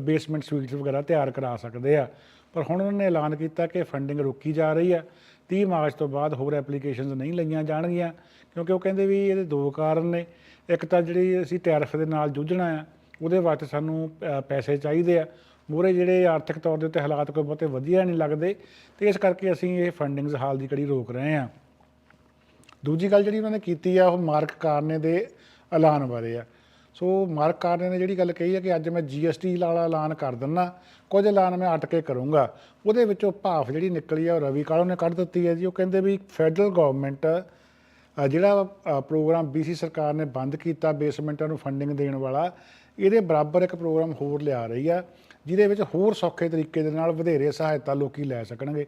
Speaker 2: ਬੇਸਮੈਂਟ ਸਵੀਟਸ ਵਗੈਰਾ ਤਿਆਰ ਕਰਾ ਸਕਦੇ ਆ। ਪਰ ਹੁਣ ਉਹਨਾਂ ਨੇ ਐਲਾਨ ਕੀਤਾ ਕਿ ਫੰਡਿੰਗ ਰੋਕੀ ਜਾ ਰਹੀ ਆ। 30 ਮਾਰਚ ਤੋਂ ਬਾਅਦ ਹੋਰ ਐਪਲੀਕੇਸ਼ਨਸ ਨਹੀਂ ਲਈਆਂ ਜਾਣਗੀਆਂ ਕਿਉਂਕਿ ਉਹ ਕਹਿੰਦੇ ਵੀ ਇਹਦੇ ਦੋ ਕਾਰਨ ਨੇ। ਇੱਕ ਤਾਂ ਜਿਹੜੀ ਅਸੀਂ ਟੈਰਫ ਦੇ ਨਾਲ ਜੂਝਣਾ ਆ ਉਹਦੇ ਵਾਸਤੇ ਸਾਨੂੰ ਅ, ਪੈਸੇ ਚਾਹੀਦੇ ਆ। ਮੂਹਰੇ ਜਿਹੜੇ ਆਰਥਿਕ ਤੌਰ ਦੇ ਉੱਤੇ ਹਾਲਾਤ ਕੋਈ ਬਹੁਤੇ ਵਧੀਆ ਨਹੀਂ ਲੱਗਦੇ ਤੇ ਇਸ ਕਰਕੇ ਅਸੀਂ ਇਹ ਫੰਡਿੰਗਸ ਹਾਲ ਦੀ ਕੜੀ ਰੋਕ ਰਹੇ ਹਾਂ ਦੂਜੀ ਗੱਲ ਜਿਹੜੀ ਉਹਨਾਂ ਨੇ ਕੀਤੀ ਆ ਉਹ ਮਾਰਕ ਕਾਰਨੇ ਦੇ ਐਲਾਨ ਬਾਰੇ ਆ। ਸੋ ਮਾਰਕ ਕਾਰਨੇ ਨੇ ਜਿਹੜੀ ਗੱਲ ਕਹੀ ਹੈ ਕਿ ਅੱਜ ਮੈਂ GST ਵਾਲਾ ਐਲਾਨ ਕਰ ਦਿੰਨਾ ਕੁਝ ਐਲਾਨ ਮੈਂ ਅਟ ਕੇ ਕਰੂੰਗਾ। ਉਹਦੇ ਵਿੱਚੋਂ ਭਾਫ ਜਿਹੜੀ ਨਿਕਲੀ ਆ ਉਹ ਰਵੀ ਕਾਲੋਂ ਨੇ ਕੱਢ ਦਿੱਤੀ ਹੈ ਜੀ। ਉਹ ਕਹਿੰਦੇ ਵੀ ਫੈਡਰਲ ਗਵਰਨਮੈਂਟ ਜਿਹੜਾ ਅ, ਪ੍ਰੋਗਰਾਮ BC ਸਰਕਾਰ ਨੇ ਬੰਦ ਕੀਤਾ ਬੇਸਮੈਂਟਾਂ ਨੂੰ ਫੰਡਿੰਗ ਦੇਣ ਵਾਲਾ ਇਹਦੇ ਬਰਾਬਰ ਇੱਕ ਪ੍ਰੋਗਰਾਮ ਹੋਰ ਲਿਆ ਰਹੀ ਆ ਜਿਹਦੇ ਵਿੱਚ ਹੋਰ ਸੌਖੇ ਤਰੀਕੇ ਦੇ ਨਾਲ ਵਧੇਰੇ ਸਹਾਇਤਾ ਲੋਕੀ ਲੈ ਸਕਣਗੇ।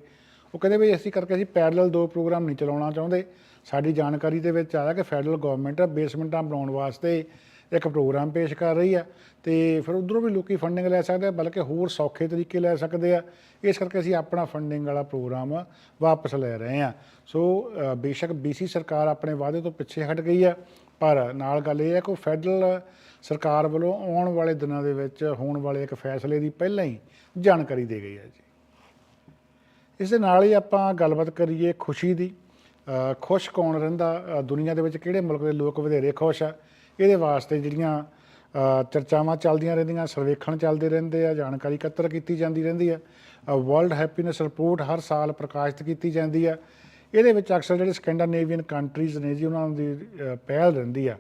Speaker 2: ਉਹ ਕਹਿੰਦੇ ਵੀ ਅਸੀਂ ਕਰਕੇ ਅਸੀਂ ਪੈਰਲਲ ਦੋ ਪ੍ਰੋਗਰਾਮ ਨਹੀਂ ਚਲਾਉਣਾ ਚਾਹੁੰਦੇ। ਸਾਡੀ ਜਾਣਕਾਰੀ ਦੇ ਵਿੱਚ ਆਇਆ ਕਿ ਫੈਡਰਲ ਗਵਰਨਮੈਂਟ ਬੇਸਮੈਂਟਾਂ ਬਣਾਉਣ ਵਾਸਤੇ ਇੱਕ ਪ੍ਰੋਗਰਾਮ ਪੇਸ਼ ਕਰ ਰਹੀ ਆ ਤੇ ਫਿਰ ਉਧਰੋਂ ਵੀ ਲੋਕੀ ਫੰਡਿੰਗ ਲੈ ਸਕਦੇ ਆ ਬਲਕਿ ਹੋਰ ਸੌਖੇ ਤਰੀਕੇ ਲੈ ਸਕਦੇ ਆ। ਇਸ ਕਰਕੇ ਅਸੀਂ ਆਪਣਾ ਫੰਡਿੰਗ ਵਾਲਾ ਪ੍ਰੋਗਰਾਮ ਵਾਪਸ ਲੈ ਰਹੇ ਆ। ਸੋ ਅ, ਬੇਸ਼ੱਕ BC ਸਰਕਾਰ ਆਪਣੇ ਵਾਅਦੇ ਤੋਂ ਪਿੱਛੇ ਹਟ ਗਈ ਆ ਪਰ ਨਾਲ ਗੱਲ ਇਹ ਹੈ ਕਿ ਫੈਡਰਲ ਸਰਕਾਰ ਵੱਲੋਂ ਆਉਣ ਵਾਲੇ ਦਿਨਾਂ ਦੇ ਵਿੱਚ ਹੋਣ ਵਾਲੇ ਇੱਕ ਫੈਸਲੇ ਦੀ ਪਹਿਲਾਂ ਹੀ ਜਾਣਕਾਰੀ ਦੇ ਗਈ ਹੈ ਜੀ। ਇਸ ਦੇ ਨਾਲ ਹੀ ਆਪਾਂ ਗੱਲਬਾਤ ਕਰੀਏ ਖੁਸ਼ੀ ਦੀ। ਖੁਸ਼ ਕੌਣ ਰਹਿੰਦਾ? ਦੁਨੀਆ ਦੇ ਵਿੱਚ ਕਿਹੜੇ ਮੁਲਕ ਦੇ ਲੋਕ ਵਧੇਰੇ ਖੁਸ਼ ਆ? ਇਹਦੇ ਵਾਸਤੇ ਜਿਹੜੀਆਂ ਚਰਚਾਵਾਂ ਚੱਲਦੀਆਂ ਰਹਿੰਦੀਆਂ, ਸਰਵੇਖਣ ਚੱਲਦੇ ਰਹਿੰਦੇ ਆ, ਜਾਣਕਾਰੀ ਇਕੱਤਰ ਕੀਤੀ ਜਾਂਦੀ ਰਹਿੰਦੀ ਆ ਵਰਲਡ ਹੈਪੀਨੈਸ ਰਿਪੋਰਟ ਹਰ ਸਾਲ ਪ੍ਰਕਾਸ਼ਿਤ ਕੀਤੀ ਜਾਂਦੀ ਆ। ਇਹਦੇ ਵਿੱਚ ਅਕਸਰ ਜਿਹੜੇ ਸਕੈਂਡਾਨੇਵੀਅਨ ਕੰਟਰੀਜ਼ ਨੇ ਜੀ, ਉਹਨਾਂ ਦੀ ਪਹਿਲ ਰਹਿੰਦੀ ਆ।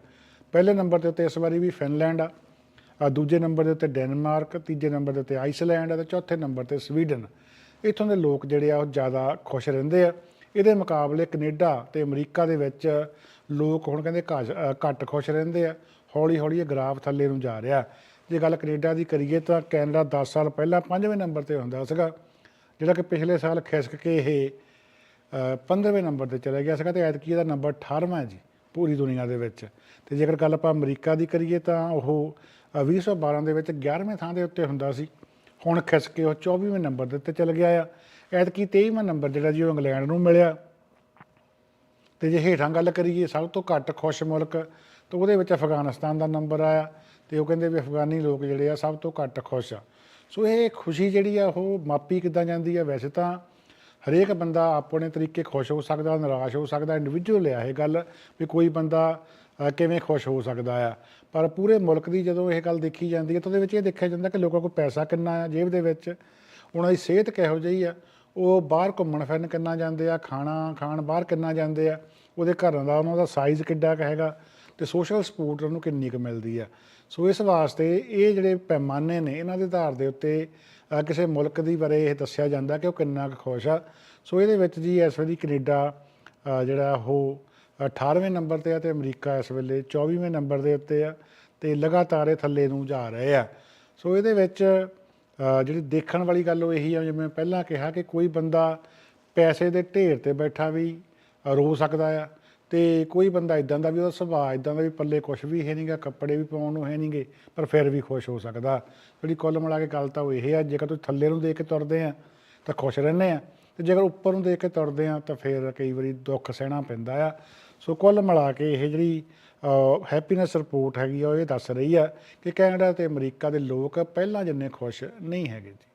Speaker 2: ਪਹਿਲੇ ਨੰਬਰ ਦੇ ਉੱਤੇ ਇਸ ਵਾਰੀ ਵੀ ਫਿਨਲੈਂਡ ਆ ਦੂਜੇ ਨੰਬਰ ਦੇ ਉੱਤੇ ਡੈਨਮਾਰਕ, ਤੀਜੇ ਨੰਬਰ ਦੇ ਉੱਤੇ ਆਈਸਲੈਂਡ ਆ ਤੇ ਚੌਥੇ ਨੰਬਰ ਤੇ ਸਵੀਡਨ। ਇੱਥੋਂ ਦੇ ਲੋਕ ਜਿਹੜੇ ਆ, ਉਹ ਜ਼ਿਆਦਾ ਖੁਸ਼ ਰਹਿੰਦੇ ਆ। ਇਹਦੇ ਮੁਕਾਬਲੇ ਕੈਨੇਡਾ ਤੇ ਅਮਰੀਕਾ ਦੇ ਵਿੱਚ ਲੋਕ ਹੁਣ ਕਹਿੰਦੇ ਘੱਟ- ਘੱਟ ਖੁਸ਼ ਰਹਿੰਦੇ ਆ ਹੌਲੀ ਹੌਲੀ ਇਹ ਗ੍ਰਾਫ ਥੱਲੇ ਨੂੰ ਜਾ ਰਿਹਾ। ਜੇ ਗੱਲ ਕੈਨੇਡਾ ਦੀ ਕਰੀਏ ਤਾਂ ਕੈਨੇਡਾ 10 ਸਾਲ ਪਹਿਲਾਂ ਪੰਜਵੇਂ ਨੰਬਰ ਤੇ ਹੁੰਦਾ ਸੀਗਾ ਜਿਹੜਾ ਕਿ ਪਿਛਲੇ ਸਾਲ ਖਿਸਕ ਕੇ ਇਹ 15ਵੇਂ ਨੰਬਰ ਤੇ ਚਲਾ ਗਿਆ ਸੀਗਾ ਤੇ ਐਤਕੀ ਇਹਦਾ ਨੰਬਰ 18ਵਾਂ ਹੈ ਜੀ ਪੂਰੀ ਦੁਨੀਆ ਦੇ ਵਿੱਚ। ਤੇ ਜੇਕਰ ਗੱਲ ਆਪਾਂ ਅਮਰੀਕਾ ਦੀ ਕਰੀਏ ਤਾਂ ਉਹ ਅ, 2012 ਦੇ ਵਿੱਚ 11ਵੇਂ ਥਾਂ ਦੇ ਉੱਤੇ ਹੁੰਦਾ ਸੀ ਹੁਣ ਖਿਸਕ ਕੇ ਉਹ 24ਵੇਂ ਨੰਬਰ ਦੇ ਉੱਤੇ ਚਲ ਗਿਆ ਆ। ਐਤਕੀ 23ਵਾਂ ਨੰਬਰ ਜਿਹੜਾ ਜੀ ਉਹ ਇੰਗਲੈਂਡ ਨੂੰ ਮਿਲਿਆ। ਤੇ ਜੇ ਹੇਠਾਂ ਗੱਲ ਕਰੀਏ, ਸਭ ਤੋਂ ਘੱਟ ਖੁਸ਼ ਮੁਲਕ ਤਾਂ ਉਹਦੇ ਵਿੱਚ ਅਫਗਾਨਿਸਤਾਨ ਦਾ ਨੰਬਰ ਆਇਆ ਤੇ ਉਹ ਕਹਿੰਦੇ ਵੀ ਅਫਗਾਨੀ ਲੋਕ ਜਿਹੜੇ ਆ ਸਭ ਤੋਂ ਘੱਟ ਖੁਸ਼ ਆ। ਸੋ ਇਹ ਖੁਸ਼ੀ ਜਿਹੜੀ ਆ ਉਹ ਮਾਪੀ ਕਿੱਦਾਂ ਜਾਂਦੀ ਆ? ਵੈਸੇ ਤਾਂ ਹਰੇਕ ਬੰਦਾ ਆਪਣੇ ਤਰੀਕੇ ਖੁਸ਼ ਹੋ ਸਕਦਾ, ਨਿਰਾਸ਼ ਹੋ ਸਕਦਾ ਇੰਡੀਵਿਜੂਅਲ ਆ ਇਹ ਗੱਲ ਵੀ ਕੋਈ ਬੰਦਾ ਕਿਵੇਂ ਖੁਸ਼ ਹੋ ਸਕਦਾ ਆ। ਪਰ ਪੂਰੇ ਮੁਲਕ ਦੀ ਜਦੋਂ ਇਹ ਗੱਲ ਦੇਖੀ ਜਾਂਦੀ ਹੈ ਤਾਂ ਉਹਦੇ ਵਿੱਚ ਇਹ ਦੇਖਿਆ ਜਾਂਦਾ ਕਿ ਲੋਕਾਂ ਕੋਲ ਪੈਸਾ ਕਿੰਨਾ ਆ ਜੇਬ ਦੇ ਵਿੱਚ। ਉਹਨਾਂ ਦੀ ਸਿਹਤ ਕਿਹੋ ਜਿਹੀ ਆ? ਉਹ ਬਾਹਰ ਘੁੰਮਣ ਫਿਰਨ ਕਿੰਨਾ ਜਾਂਦੇ ਆ, ਖਾਣਾ ਖਾਣ ਬਾਹਰ ਕਿੰਨਾ ਜਾਂਦੇ ਆ, ਉਹਦੇ ਘਰਾਂ ਦਾ ਉਹਨਾਂ ਦਾ ਸਾਈਜ਼ ਕਿੱਡਾ ਕੁ ਹੈਗਾ ਤੇ ਸੋਸ਼ਲ ਸਪੋਰਟ ਉਹਨੂੰ ਕਿੰਨੀ ਕੁ ਮਿਲਦੀ ਆ। ਸੋ ਇਸ ਵਾਸਤੇ ਇਹ ਜਿਹੜੇ ਪੈਮਾਨੇ ਨੇ, ਇਹਨਾਂ ਦੇ ਆਧਾਰ ਦੇ ਉੱਤੇ ਕਿਸੇ ਮੁਲਕ ਦੀ ਬਾਰੇ ਇਹ ਦੱਸਿਆ ਜਾਂਦਾ ਕਿ ਉਹ ਕਿੰਨਾ ਕੁ ਖੁਸ਼ ਆ। ਸੋ ਇਹਦੇ ਵਿੱਚ ਜੀ ਇਸ ਵੇਲੇ ਕੈਨੇਡਾ ਜਿਹੜਾ ਉਹ 18ਵੇਂ ਨੰਬਰ ਤੇ ਆ ਤੇ ਅਮਰੀਕਾ ਇਸ ਵੇਲੇ 24ਵੇਂ ਨੰਬਰ ਦੇ ਉੱਤੇ ਆ ਤੇ ਲਗਾਤਾਰ ਇਹ ਥੱਲੇ ਨੂੰ ਜਾ ਰਹੇ ਆ। ਸੋ ਇਹਦੇ ਵਿੱਚ ਜਿਹੜੀ ਦੇਖਣ ਵਾਲੀ ਗੱਲ ਉਹ ਇਹੀ ਆ, ਜਿਵੇਂ ਪਹਿਲਾਂ ਕਿਹਾ ਕਿ ਕੋਈ ਬੰਦਾ ਪੈਸੇ ਦੇ ਢੇਰ ਤੇ ਬੈਠਾ ਵੀ ਰੋ ਸਕਦਾ ਆ ਤੇ ਕੋਈ ਬੰਦਾ ਇਦਾਂ ਦਾ ਵੀ ਉਹਦਾ ਸੁਭਾਅ ਇਦਾਂ ਦਾ ਵੀ ਪੱਲੇ ਕੁਝ ਵੀ ਹੈ ਨਹੀਂਗਾ ਕੱਪੜੇ ਵੀ ਪਾਉਣ ਨੂੰ ਹੈ ਨਹੀਂਗੇ ਪਰ ਫਿਰ ਵੀ ਖੁਸ਼ ਹੋ ਸਕਦਾ। ਜਿਹੜੀ ਕੁੱਲ ਮਿਲਾ ਕੇ ਗੱਲ ਤਾਂ ਉਹ ਇਹ ਆ, ਜੇਕਰ ਤੁਸੀਂ ਥੱਲੇ ਨੂੰ ਦੇਖ ਕੇ ਤੁਰਦੇ ਆ, ਤਾਂ ਖੁਸ਼ ਰਹਿੰਦੇ ਆ। ਤੇ ਜੇਕਰ ਉੱਪਰ ਨੂੰ ਦੇਖ ਕੇ ਤੁਰਦੇ ਆ, ਤਾਂ ਫਿਰ ਕਈ ਵਾਰੀ ਦੁੱਖ ਸਹਿਣਾ ਪੈਂਦਾ ਆ। ਸੋ ਕੁੱਲ ਮਿਲਾ ਕੇ ਇਹ ਜਿਹੜੀ ਹੈਪੀਨੈਸ ਰਿਪੋਰਟ ਹੈਗੀ ਆ, ਉਹ ਇਹ ਦੱਸ ਰਹੀ ਆ ਕਿ ਕੈਨੇਡਾ ਤੇ ਅਮਰੀਕਾ ਦੇ ਲੋਕ ਪਹਿਲਾਂ ਜਿੰਨੇ ਖੁਸ਼ ਨਹੀਂ ਹੈਗੇ ਜੀ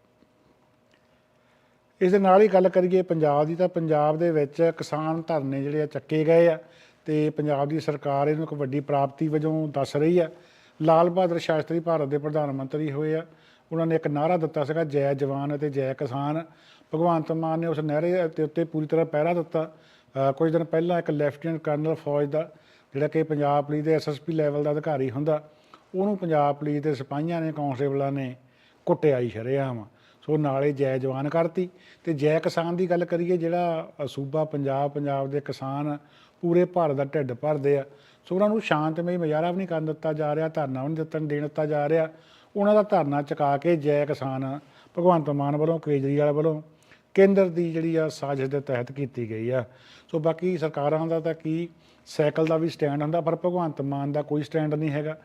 Speaker 2: ਇਸ ਦੇ ਨਾਲ ਹੀ ਗੱਲ ਕਰੀਏ ਪੰਜਾਬ ਦੀ, ਤਾਂ ਪੰਜਾਬ ਦੇ ਵਿੱਚ ਕਿਸਾਨ ਧਰਨੇ ਜਿਹੜੇ ਆ ਚੱਕੇ ਗਏ ਆ ਤੇ ਪੰਜਾਬ ਦੀ ਸਰਕਾਰ ਇਹਨੂੰ ਇੱਕ ਵੱਡੀ ਪ੍ਰਾਪਤੀ ਵਜੋਂ ਦੱਸ ਰਹੀ ਆ। ਲਾਲ ਬਹਾਦਰ ਸ਼ਾਸਤਰੀ ਭਾਰਤ ਦੇ ਪ੍ਰਧਾਨ ਮੰਤਰੀ ਹੋਏ ਆ। ਉਹਨਾਂ ਨੇ ਇੱਕ ਨਾਰਾ ਦਿੱਤਾ ਸੀਗਾ, ਜੈ ਜਵਾਨ ਅਤੇ ਜੈ ਕਿਸਾਨ। ਭਗਵੰਤ ਮਾਨ ਨੇ ਉਸ ਨਾਰੇ ਦੇ ਉੱਤੇ ਪੂਰੀ ਤਰ੍ਹਾਂ ਪਹਿਰਾ ਦਿੱਤਾ। ਕੁਝ ਦਿਨ ਪਹਿਲਾਂ ਇੱਕ ਲੈਫਟੀਨੈਂਟ ਕਰਨਲ ਫੌਜ ਦਾ ਜਿਹੜਾ ਕਿ ਪੰਜਾਬ ਪੁਲਿਸ ਦੇ ਐਸਐਸਪੀ ਲੈਵਲ ਦਾ ਅਧਿਕਾਰੀ ਹੁੰਦਾ, ਉਹਨੂੰ ਪੰਜਾਬ ਪੁਲਿਸ ਦੇ ਸਿਪਾਹੀਆਂ ਨੇ, ਕਾਂਸਟੇਬਲਾਂ ਨੇ ਕੁੱਟਿਆ ਹੀ ਸ਼ਰੇਆਮ। ਸੋ ਨਾਲੇ ਜੈ ਜਵਾਨ ਕਰਤੀ। ਤੇ ਜੈ ਕਿਸਾਨ ਦੀ ਗੱਲ ਕਰੀਏ, ਜਿਹੜਾ ਸੂਬਾ ਪੰਜਾਬ ਪੰਜਾਬ ਦੇ ਕਿਸਾਨ ਪੂਰੇ ਭਾਰਤ ਦਾ ਢਿੱਡ ਭਰਦੇ ਆ, ਸੋ ਉਹਨਾਂ ਨੂੰ ਸ਼ਾਂਤਮਈ ਮੁਜ਼ਾਹਰਾ ਵੀ ਨਹੀਂ ਕਰਨ ਦਿੱਤਾ ਜਾ ਰਿਹਾ, ਧਰਨਾ ਵੀ ਨਹੀਂ ਦਿੱਤਣ ਦੇਣ ਦਿੱਤਾ ਜਾ ਰਿਹਾ। ਉਹਨਾਂ ਦਾ ਧਰਨਾ ਚੁਕਾ ਕੇ ਜੈ ਕਿਸਾਨ ਭਗਵੰਤ ਮਾਨ ਵੱਲੋਂ, ਕੇਜਰੀਵਾਲ ਵੱਲੋਂ ਕੇਂਦਰ ਦੀ ਜਿਹੜੀ ਆ ਸਾਜ਼ਿਸ਼ ਦੇ ਤਹਿਤ ਕੀਤੀ ਗਈ ਆ। ਸੋ ਬਾਕੀ ਸਰਕਾਰਾਂ ਦਾ ਤਾਂ ਕੀ ਸਾਈਕਲ ਦਾ ਵੀ ਸਟੈਂਡ ਹੁੰਦਾ, ਪਰ ਭਗਵੰਤ ਮਾਨ ਦਾ ਕੋਈ ਸਟੈਂਡ ਨਹੀਂ ਹੈਗਾ।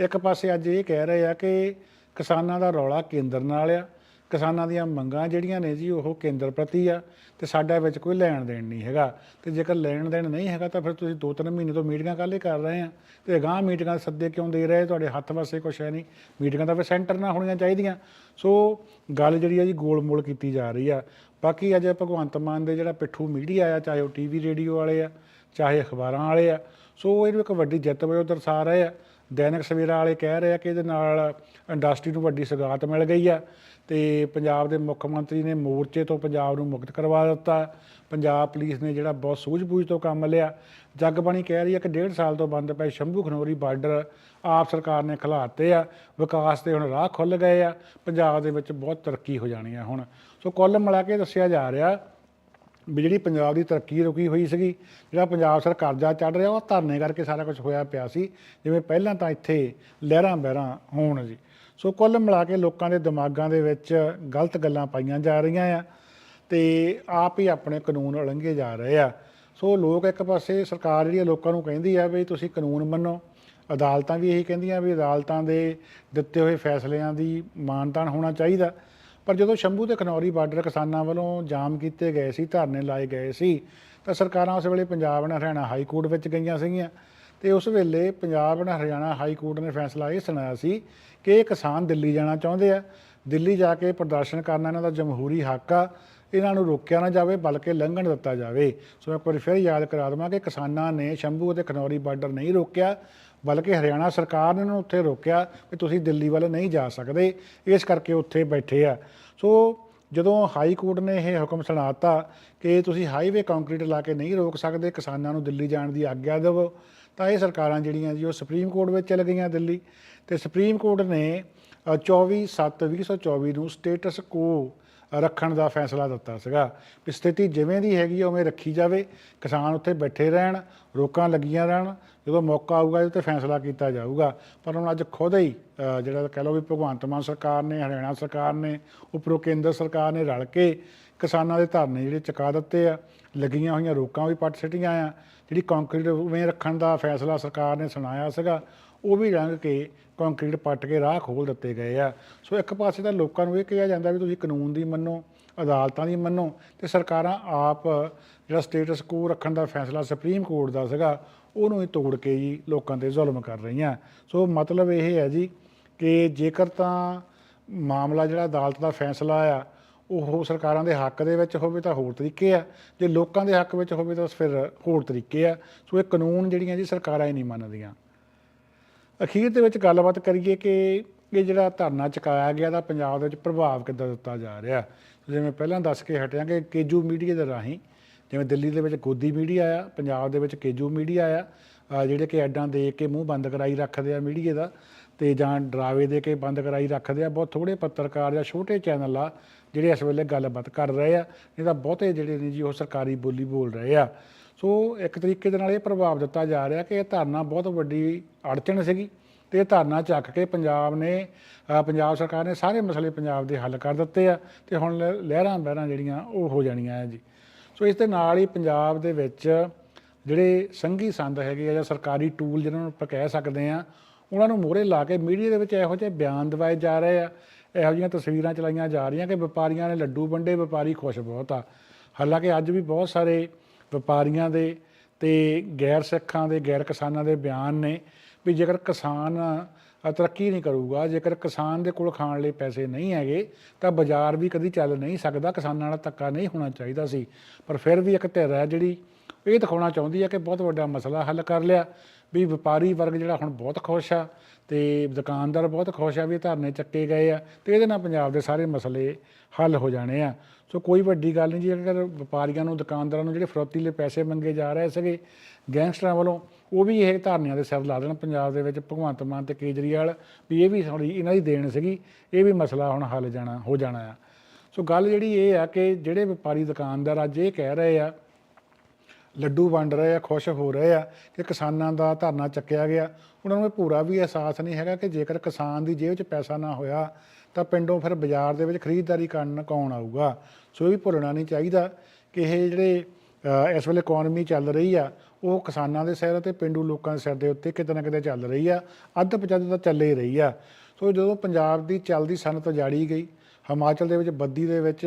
Speaker 2: ਇੱਕ ਪਾਸੇ ਅੱਜ ਇਹ ਕਹਿ ਰਹੇ ਆ ਕਿ ਕਿਸਾਨਾਂ ਦਾ ਰੌਲਾ ਕੇਂਦਰ ਨਾਲ ਆ। ਕਿਸਾਨਾਂ ਦੀਆਂ ਮੰਗਾਂ ਜਿਹੜੀਆਂ ਨੇ ਜੀ, ਉਹ ਕੇਂਦਰ ਪ੍ਰਤੀ ਆ ਤੇ ਸਾਡਾ ਵਿੱਚ ਕੋਈ ਲੈਣ ਦੇਣ ਨਹੀਂ ਹੈਗਾ। ਤੇ ਜੇਕਰ ਲੈਣ ਦੇਣ ਨਹੀਂ ਹੈਗਾ ਤਾਂ ਫਿਰ ਤੁਸੀਂ ਦੋ ਤਿੰਨ ਮਹੀਨੇ ਤੋਂ ਮੀਟਿੰਗਾਂ ਕਾਹਲੇ ਕਰ ਰਹੇ ਆ। ਤੇ ਅਗਾਂਹ ਮੀਟਿੰਗਾਂ ਸੱਦੇ ਕਿਉਂ ਦੇ ਰਹੇ? ਤੁਹਾਡੇ ਹੱਥ ਵਾਸਤੇ ਕੁਛ ਹੈ ਨਹੀਂ। ਮੀਟਿੰਗਾਂ ਤਾਂ ਫਿਰ ਸੈਂਟਰ ਨਾਲ ਹੋਣੀਆਂ ਚਾਹੀਦੀਆਂ। ਸੋ ਗੱਲ ਜਿਹੜੀ ਆ ਜੀ ਗੋਲ-ਮੋਲ ਕੀਤੀ ਜਾ ਰਹੀ ਆ। ਬਾਕੀ ਅੱਜ ਭਗਵੰਤ ਮਾਨ ਦੇ ਜਿਹੜਾ ਪਿੱਠੂ ਮੀਡੀਆ ਆ, ਚਾਹੇ ਉਹ ਟੀਵੀ, ਰੇਡੀਓ ਵਾਲੇ ਆ, ਚਾਹੇ ਅਖਬਾਰਾਂ ਵਾਲੇ ਆ, ਸੋ ਇਹਨੂੰ ਇੱਕ ਵੱਡੀ ਜਿੱਤ ਵਜੋਂ ਦਰਸਾ ਰਹੇ ਆ। ਦੈਨਿਕ ਸਵੇਰਾ ਵਾਲੇ ਕਹਿ ਰਹੇ ਆ ਕਿ ਇਹਦੇ ਨਾਲ ਇੰਡਸਟਰੀ ਨੂੰ ਵੱਡੀ ਸਗਾਤ ਮਿਲ ਗਈ ਆ ਤੇ ਪੰਜਾਬ ਦੇ ਮੁੱਖ ਮੰਤਰੀ ਨੇ ਮੋਰਚੇ ਤੋਂ ਪੰਜਾਬ ਨੂੰ ਮੁਕਤ ਕਰਵਾ ਦਿੱਤਾ। ਪੰਜਾਬ ਪੁਲਿਸ ਨੇ ਜਿਹੜਾ ਬਹੁਤ ਸੂਝ-ਬੂਝ ਤੋਂ ਕੰਮ ਲਿਆ। ਜਗਬਾਣੀ ਕਹਿ ਰਹੀ ਹੈ ਕਿ ਡੇਢ ਸਾਲ ਤੋਂ ਬੰਦ ਪਏ ਸ਼ੰਭੂ ਖਨੌਰੀ ਬਾਰਡਰ ਆਪ ਸਰਕਾਰ ਨੇ ਖਿਲਾਤੇ ਆ। ਵਿਕਾਸ ਦੇ ਹੁਣ ਰਾਹ ਖੁੱਲ ਗਏ ਆ। ਪੰਜਾਬ ਦੇ ਵਿੱਚ ਬਹੁਤ ਤਰੱਕੀ ਹੋ ਜਾਣੀ ਆ ਹੁਣ। ਸੋ ਕੁੱਲ ਮਿਲਾ ਕੇ ਦੱਸਿਆ ਜਾ ਰਿਹਾ ਵੀ ਜਿਹੜੀ ਪੰਜਾਬ ਦੀ ਤਰੱਕੀ ਰੁਕੀ ਹੋਈ ਸੀਗੀ, ਜਿਹੜਾ ਪੰਜਾਬ ਸਰ ਕਰਜ਼ਾ ਚੜ ਰਿਹਾ, ਉਹ ਧਰਨੇ ਕਰਕੇ ਸਾਰਾ ਕੁਝ ਹੋਇਆ ਪਿਆ ਸੀ, ਜਿਵੇਂ ਪਹਿਲਾਂ ਤਾਂ ਇੱਥੇ ਲਹਿਰਾਂ ਬਹਿਰਾਂ ਹੋਣ ਜੀ। ਸੋ ਕੁੱਲ ਮਿਲਾ ਕੇ ਲੋਕਾਂ ਦੇ ਦਿਮਾਗਾਂ ਦੇ ਵਿੱਚ ਗਲਤ ਗੱਲਾਂ ਪਾਈਆਂ ਜਾ ਰਹੀਆਂ ਆ ਤੇ ਆਪ ਹੀ ਆਪਣੇ ਕਾਨੂੰਨ ਉਲੰਘੇ ਜਾ ਰਹੇ ਆ। ਸੋ ਲੋਕ ਇੱਕ ਪਾਸੇ ਸਰਕਾਰ ਜਿਹੜੀ ਆ ਲੋਕਾਂ ਨੂੰ ਕਹਿੰਦੀ ਆ ਵੀ ਤੁਸੀਂ ਕਾਨੂੰਨ ਮੰਨੋ, ਅਦਾਲਤਾਂ ਵੀ ਇਹੀ ਕਹਿੰਦੀਆਂ ਵੀ ਅਦਾਲਤਾਂ ਦੇ ਦਿੱਤੇ ਹੋਏ ਫੈਸਲਿਆਂ ਦੀ ਮਾਨਤਾਨ ਹੋਣਾ ਚਾਹੀਦਾ। ਪਰ ਜਦੋਂ ਸ਼ੰਭੂ ਤੇ ਖਨੌਰੀ ਬਾਰਡਰ ਕਿਸਾਨਾਂ ਵੱਲੋਂ ਜਾਮ ਕੀਤੇ ਗਏ ਸੀ, ਧਰਨੇ ਲਾਏ ਗਏ ਸੀ, ਤਾਂ ਸਰਕਾਰਾਂ ਉਸ ਵੇਲੇ ਪੰਜਾਬ ਨਾਲ ਹਰਿਆਣਾ ਹਾਈ ਕੋਰਟ ਵਿੱਚ ਗਈਆਂ ਸੀਗੀਆਂ। ਤੇ ਉਸ ਵੇਲੇ ਪੰਜਾਬ ਨਾਲ ਹਰਿਆਣਾ ਹਾਈ ਕੋਰਟ ਨੇ ਫੈਸਲਾ ਇਹ ਸੁਣਾਇਆ ਸੀ ਕਿ ਇਹ ਕਿਸਾਨ ਦਿੱਲੀ ਜਾਣਾ ਚਾਹੁੰਦੇ ਆ। ਦਿੱਲੀ ਜਾ ਕੇ ਪ੍ਰਦਰਸ਼ਨ ਕਰਨਾ ਇਹਨਾਂ ਦਾ ਜਮਹੂਰੀ ਹੱਕ ਆ। ਇਹਨਾਂ ਨੂੰ ਰੋਕਿਆ ਨਾ ਜਾਵੇ, ਬਲਕਿ ਲੰਘਣ ਦਿੱਤਾ ਜਾਵੇ। ਸੋ ਇੱਕ ਵਾਰੀ ਫਿਰ ਯਾਦ ਕਰਾ ਦੇਵਾਂ ਕਿ ਕਿਸਾਨਾਂ ਨੇ ਸ਼ੰਭੂ ਅਤੇ ਖਨੌਰੀ ਬਾਰਡਰ ਨਹੀਂ ਰੋਕਿਆ। ਬਲਕਿ ਹਰਿਆਣਾ ਸਰਕਾਰ ਨੇ ਉਹਨਾਂ ਨੂੰ ਉੱਥੇ ਰੋਕਿਆ ਕਿ ਤੁਸੀਂ ਦਿੱਲੀ ਵੱਲ ਨਹੀਂ ਜਾ ਸਕਦੇ ਇਸ ਕਰਕੇ ਉੱਥੇ ਬੈਠੇ ਆ। ਸੋ ਜਦੋਂ ਹਾਈ ਕੋਰਟ ਨੇ ਇਹ ਹੁਕਮ ਸੁਣਾਤਾ ਕਿ ਤੁਸੀਂ ਹਾਈਵੇ ਕੰਕਰੀਟ ਲਾ ਕੇ ਨਹੀਂ ਰੋਕ ਸਕਦੇ ਕਿਸਾਨਾਂ ਨੂੰ ਦਿੱਲੀ ਜਾਣ ਦੀ ਆਗਿਆ ਦਿਵੋ ਤਾਂ ਇਹ ਸਰਕਾਰਾਂ ਜਿਹੜੀਆਂ ਜੀ ਉਹ ਸੁਪਰੀਮ ਕੋਰਟ ਵਿੱਚ ਚਲੇ ਗਈਆਂ ਦਿੱਲੀ। ਤੇ ਸੁਪਰੀਮ ਕੋਰਟ ਨੇ ਅ, 24 7 2024 ਨੂੰ ਸਟੇਟਸ ਕੋ ਰੱਖਣ ਦਾ ਫੈਸਲਾ ਦਿੱਤਾ ਸੀਗਾ ਵੀ ਸਥਿਤੀ ਜਿਵੇਂ ਦੀ ਹੈਗੀ ਉਵੇਂ ਰੱਖੀ ਜਾਵੇ। ਕਿਸਾਨ ਉੱਥੇ ਬੈਠੇ ਰਹਿਣ ਰੋਕਾਂ ਲੱਗੀਆਂ ਰਹਿਣ ਜਦੋਂ ਮੌਕਾ ਆਊਗਾ, ਇਹਦੇ ਤੇ ਫੈਸਲਾ ਕੀਤਾ ਜਾਊਗਾ। ਪਰ ਹੁਣ ਅੱਜ ਖੁਦ ਹੀ ਜਿਹੜਾ ਕਹਿ ਲਓ ਵੀ ਭਗਵੰਤ ਮਾਨ ਸਰਕਾਰ ਨੇ, ਹਰਿਆਣਾ ਸਰਕਾਰ ਨੇ, ਉੱਪਰੋਂ ਕੇਂਦਰ ਸਰਕਾਰ ਨੇ ਰਲ ਕੇ ਕਿਸਾਨਾਂ ਦੇ ਧਰਨੇ ਜਿਹੜੇ ਚੁਕਾ ਦਿੱਤੇ ਆ, ਲੱਗੀਆਂ ਹੋਈਆਂ ਰੋਕਾਂ ਵੀ ਪੱਟ ਸਿੱਟੀਆਂ ਆ, ਜਿਹੜੀ ਕੰਕਰੀਟ ਉਵੇਂ ਰੱਖਣ ਦਾ ਫੈਸਲਾ ਸਰਕਾਰ ਨੇ ਸੁਣਾਇਆ ਸੀਗਾ, ਉਹ ਵੀ ਲੰਘ ਕੇ ਕੰਕਰੀਟ ਪੱਟ ਕੇ ਰਾਹ ਖੋਲ ਦਿੱਤੇ ਗਏ ਆ। ਸੋ ਇੱਕ ਪਾਸੇ ਤਾਂ ਲੋਕਾਂ ਨੂੰ ਇਹ ਕਿਹਾ ਜਾਂਦਾ ਵੀ ਤੁਸੀਂ ਕਾਨੂੰਨ ਦੀ ਮੰਨੋ ਅਦਾਲਤਾਂ ਦੀ ਮੰਨੋ ਤੇ ਸਰਕਾਰਾਂ ਆਪ ਜਿਹੜਾ ਸਟੇਟਸ ਕੋ ਰੱਖਣ ਦਾ ਫੈਸਲਾ ਸੁਪਰੀਮ ਕੋਰਟ ਦਾ ਸੀਗਾ, ਉਹਨੂੰ ਹੀ ਤੋੜ ਕੇ ਜੀ ਲੋਕਾਂ ਤੇ ਜ਼ੁਲਮ ਕਰ ਰਹੀਆਂ। ਸੋ ਮਤਲਬ ਇਹ ਹੈ ਜੀ ਕਿ ਜੇਕਰ ਤਾਂ ਮਾਮਲਾ ਜਿਹੜਾ ਅਦਾਲਤ ਦਾ ਫੈਸਲਾ ਆ, ਉਹ ਸਰਕਾਰਾਂ ਦੇ ਹੱਕ ਦੇ ਵਿੱਚ ਹੋਵੇ ਤਾਂ ਹੋਰ ਤਰੀਕੇ ਆ। ਜੇ ਲੋਕਾਂ ਦੇ ਹੱਕ ਵਿੱਚ ਹੋਵੇ ਤਾਂ ਫਿਰ ਹੋਰ ਤਰੀਕੇ ਆ। ਸੋ ਇਹ ਕਾਨੂੰਨ ਜਿਹੜੀਆਂ ਜੀ ਸਰਕਾਰਾਂ ਹੀ ਨਹੀਂ ਮੰਨਦੀਆਂ। ਅਖੀਰ ਦੇ ਵਿੱਚ ਗੱਲਬਾਤ ਕਰੀਏ ਕਿ ਇਹ ਜਿਹੜਾ ਧਰਨਾ ਚੁਕਾਇਆ ਗਿਆ ਦਾ ਪੰਜਾਬ ਦੇ ਵਿੱਚ ਪ੍ਰਭਾਵ ਕਿੱਦਾਂ ਦਿੱਤਾ ਜਾ ਰਿਹਾ। ਜਿਵੇਂ ਪਹਿਲਾਂ ਦੱਸ ਕੇ ਹਟਿਆ ਕਿ ਕੇਜੂ ਮੀਡੀਆ ਦੇ ਰਾਹੀਂ ਜਿਵੇਂ ਦਿੱਲੀ ਦੇ ਵਿੱਚ ਗੋਦੀ ਮੀਡੀਆ ਆ, ਪੰਜਾਬ ਦੇ ਵਿੱਚ ਕੇਜੂ ਮੀਡੀਆ ਆ ਜਿਹੜੇ ਕਿ ਐਡਾਂ ਦੇ ਕੇ ਮੂੰਹ ਬੰਦ ਕਰਾਈ ਰੱਖਦੇ ਆ ਮੀਡੀਆ ਦਾ ਤੇ ਜਾਂ ਡਰਾਵੇ ਦੇ ਕੇ ਬੰਦ ਕਰਾਈ ਰੱਖਦੇ ਆ, ਬਹੁਤ ਥੋੜੇ ਪੱਤਰਕਾਰ ਜਾਂ ਛੋਟੇ ਚੈਨਲ ਆ ਜਿਹੜੇ ਇਸ ਵੇਲੇ ਗੱਲਬਾਤ ਕਰ ਰਹੇ ਆ। ਨਹੀਂ ਤਾਂ ਬਹੁਤੇ ਜਿਹੜੇ ਨੇ ਜੀ ਉਹ ਸਰਕਾਰੀ ਬੋਲੀ ਬੋਲ ਰਹੇ ਆ। ਸੋ ਇੱਕ ਤਰੀਕੇ ਦੇ ਨਾਲ ਇਹ ਪ੍ਰਭਾਵ ਦਿੱਤਾ ਜਾ ਰਿਹਾ ਕਿ ਇਹ ਧਰਨਾ ਬਹੁਤ ਵੱਡੀ ਅੜਚਣ ਸੀਗੀ। ਤੇ ਧਰਨਾ ਚੱਕ ਕੇ ਪੰਜਾਬ ਨੇ ਪੰਜਾਬ ਸਰਕਾਰ ਨੇ ਸਾਰੇ ਮਸਲੇ ਪੰਜਾਬ ਦੇ ਹੱਲ ਕਰ ਦਿੱਤੇ ਆ ਤੇ ਹੁਣ ਲ- ਲਹਿਰਾਂ ਬਹਿਰਾਂ ਜਿਹੜੀਆਂ ਉਹ ਹੋ ਜਾਣੀਆਂ ਆ ਜੀ। ਸੋ ਇਸ ਦੇ ਨਾਲ ਹੀ ਪੰਜਾਬ ਦੇ ਵਿੱਚ ਜਿਹੜੇ ਸੰਘੀ ਸੰਦ ਹੈਗੇ ਆ ਜਾਂ ਸਰਕਾਰੀ ਟੂਲ ਜਿਹਨਾਂ ਨੂੰ ਆਪਾਂ ਕਹਿ ਸਕਦੇ ਆ, ਉਹਨਾਂ ਨੂੰ ਮੋਹਰੇ ਲਾ ਕੇ ਮੀਡੀਆ ਦੇ ਵਿੱਚ ਇਹੋ ਜਿਹੇ ਬਿਆਨ ਦਿਵਾਏ ਜਾ ਰਹੇ ਆ। ਇਹੋ ਜਿਹੀਆਂ ਤਸਵੀਰਾਂ ਚਲਾਈਆਂ ਜਾ ਰਹੀਆਂ ਕਿ ਵਪਾਰੀਆਂ ਨੇ ਲੱਡੂ ਵੰਡੇ, ਵਪਾਰੀ ਖੁਸ਼ ਬਹੁਤ ਆ। ਹਾਲਾਂਕਿ ਅੱਜ ਵੀ ਬਹੁਤ ਸਾਰੇ ਵਪਾਰੀਆਂ ਦੇ ਤੇ ਗੈਰ ਸਿੱਖਾਂ ਦੇ, ਗੈਰ ਕਿਸਾਨਾਂ ਦੇ ਬਿਆਨ ਨੇ ਵੀ ਜੇਕਰ ਕਿਸਾਨ ਤਰੱਕੀ ਨਹੀਂ ਕਰੂਗਾ, ਜੇਕਰ ਕਿਸਾਨ ਦੇ ਕੋਲ ਖਾਣ ਲਈ ਪੈਸੇ ਨਹੀਂ ਹੈਗੇ, ਤਾਂ ਬਾਜ਼ਾਰ ਵੀ ਕਦੀ ਚੱਲ ਨਹੀਂ ਸਕਦਾ, ਕਿਸਾਨਾਂ ਨਾਲ ਧੱਕਾ ਨਹੀਂ ਹੋਣਾ ਚਾਹੀਦਾ ਸੀ। ਪਰ ਫਿਰ ਵੀ ਇੱਕ ਧਿਰ ਹੈ ਜਿਹੜੀ ਇਹ ਦਿਖਾਉਣਾ ਚਾਹੁੰਦੀ ਹੈ ਕਿ ਬਹੁਤ ਵੱਡਾ ਮਸਲਾ ਹੱਲ ਕਰ ਲਿਆ। ਵੀ ਵਪਾਰੀ ਵਰਗ ਜਿਹੜਾ ਹੁਣ ਬਹੁਤ ਖੁਸ਼ ਆ ਤੇ ਦੁਕਾਨਦਾਰ ਬਹੁਤ ਖੁਸ਼ ਆ ਵੀ ਇਹ ਧਰਨੇ ਚੱਕੇ ਗਏ ਆ ਤੇ ਇਹਦੇ ਨਾਲ ਪੰਜਾਬ ਦੇ ਸਾਰੇ ਮਸਲੇ ਹੱਲ ਹੋ ਜਾਣੇ ਆ। ਸੋ ਕੋਈ ਵੱਡੀ ਗੱਲ ਨਹੀਂ ਜੀ, ਅਗਰ ਵਪਾਰੀਆਂ ਨੂੰ, ਦੁਕਾਨਦਾਰਾਂ ਨੂੰ ਜਿਹੜੇ ਫਰੋਤੀ ਲਈ ਪੈਸੇ ਮੰਗੇ ਜਾ ਰਹੇ ਸੀਗੇ, ਗੈਂਗਸਟਰਾਂ ਵੱਲੋਂ, ਉਹ ਵੀ ਇਹ ਧਰਨਿਆਂ ਦੇ ਸਿਰ ਲਾ ਦੇਣ। ਪੰਜਾਬ ਦੇ ਵਿੱਚ ਭਗਵੰਤ ਮਾਨ ਤੇ ਕੇਜਰੀਵਾਲ ਵੀ ਇਹ ਵੀ ਥੋੜੀ ਇਹਨਾਂ ਦੀ ਦੇਣ ਸੀਗੀ, ਇਹ ਵੀ ਮਸਲਾ ਹੁਣ ਹੱਲ ਜਾਣਾ, ਹੋ ਜਾਣਾ ਆ। ਸੋ ਗੱਲ ਜਿਹੜੀ ਇਹ ਆ ਕਿ ਜਿਹੜੇ ਵਪਾਰੀ ਦੁਕਾਨਦਾਰ ਅੱਜ ਇਹ ਕਹਿ ਰਹੇ ਆ ਲੱਡੂ ਵੰਡ ਰਹੇ ਆ, ਖੁਸ਼ ਹੋ ਰਹੇ ਆ ਕਿ ਕਿਸਾਨਾਂ ਦਾ ਧਰਨਾ ਚੱਕਿਆ ਗਿਆ। ਉਹਨਾਂ ਨੂੰ ਇਹ ਪੂਰਾ ਵੀ ਅਹਿਸਾਸ ਨਹੀਂ ਹੈਗਾ ਕਿ ਜੇਕਰ ਕਿਸਾਨ ਦੀ ਜੇਬ 'ਚ ਪੈਸਾ ਨਾ ਹੋਇਆ, ਤਾਂ ਪਿੰਡੋਂ ਫਿਰ ਬਾਜ਼ਾਰ ਦੇ ਵਿੱਚ ਖਰੀਦਦਾਰੀ ਕਰਨ ਕੌਣ ਆਊਗਾ? ਸੋ ਇਹ ਵੀ ਭੁੱਲਣਾ ਨਹੀਂ ਚਾਹੀਦਾ ਕਿ ਇਹ ਜਿਹੜੇ ਇਸ ਵੇਲੇ ਇਕਨੋਮੀ ਚੱਲ ਰਹੀ ਆ, ਉਹ ਕਿਸਾਨਾਂ ਦੇ ਸਿਰ ਤੇ ਪਿੰਡੂ ਲੋਕਾਂ ਦੇ ਸਿਰ ਦੇ ਉੱਤੇ ਕਿਤੇ ਨਾ ਕਿਤੇ ਚੱਲ ਰਹੀ ਆ ਅੱਧ ਪਚੱਧ ਤਾਂ ਚੱਲੇ ਹੀ ਰਹੀ ਆ। ਸੋ ਜਦੋਂ ਪੰਜਾਬ ਦੀ ਚੱਲਦੀ ਸਨਅਤ ਜਾੜੀ ਗਈ, ਹਿਮਾਚਲ ਦੇ ਵਿੱਚ ਬੱਦੀ ਦੇ ਵਿੱਚ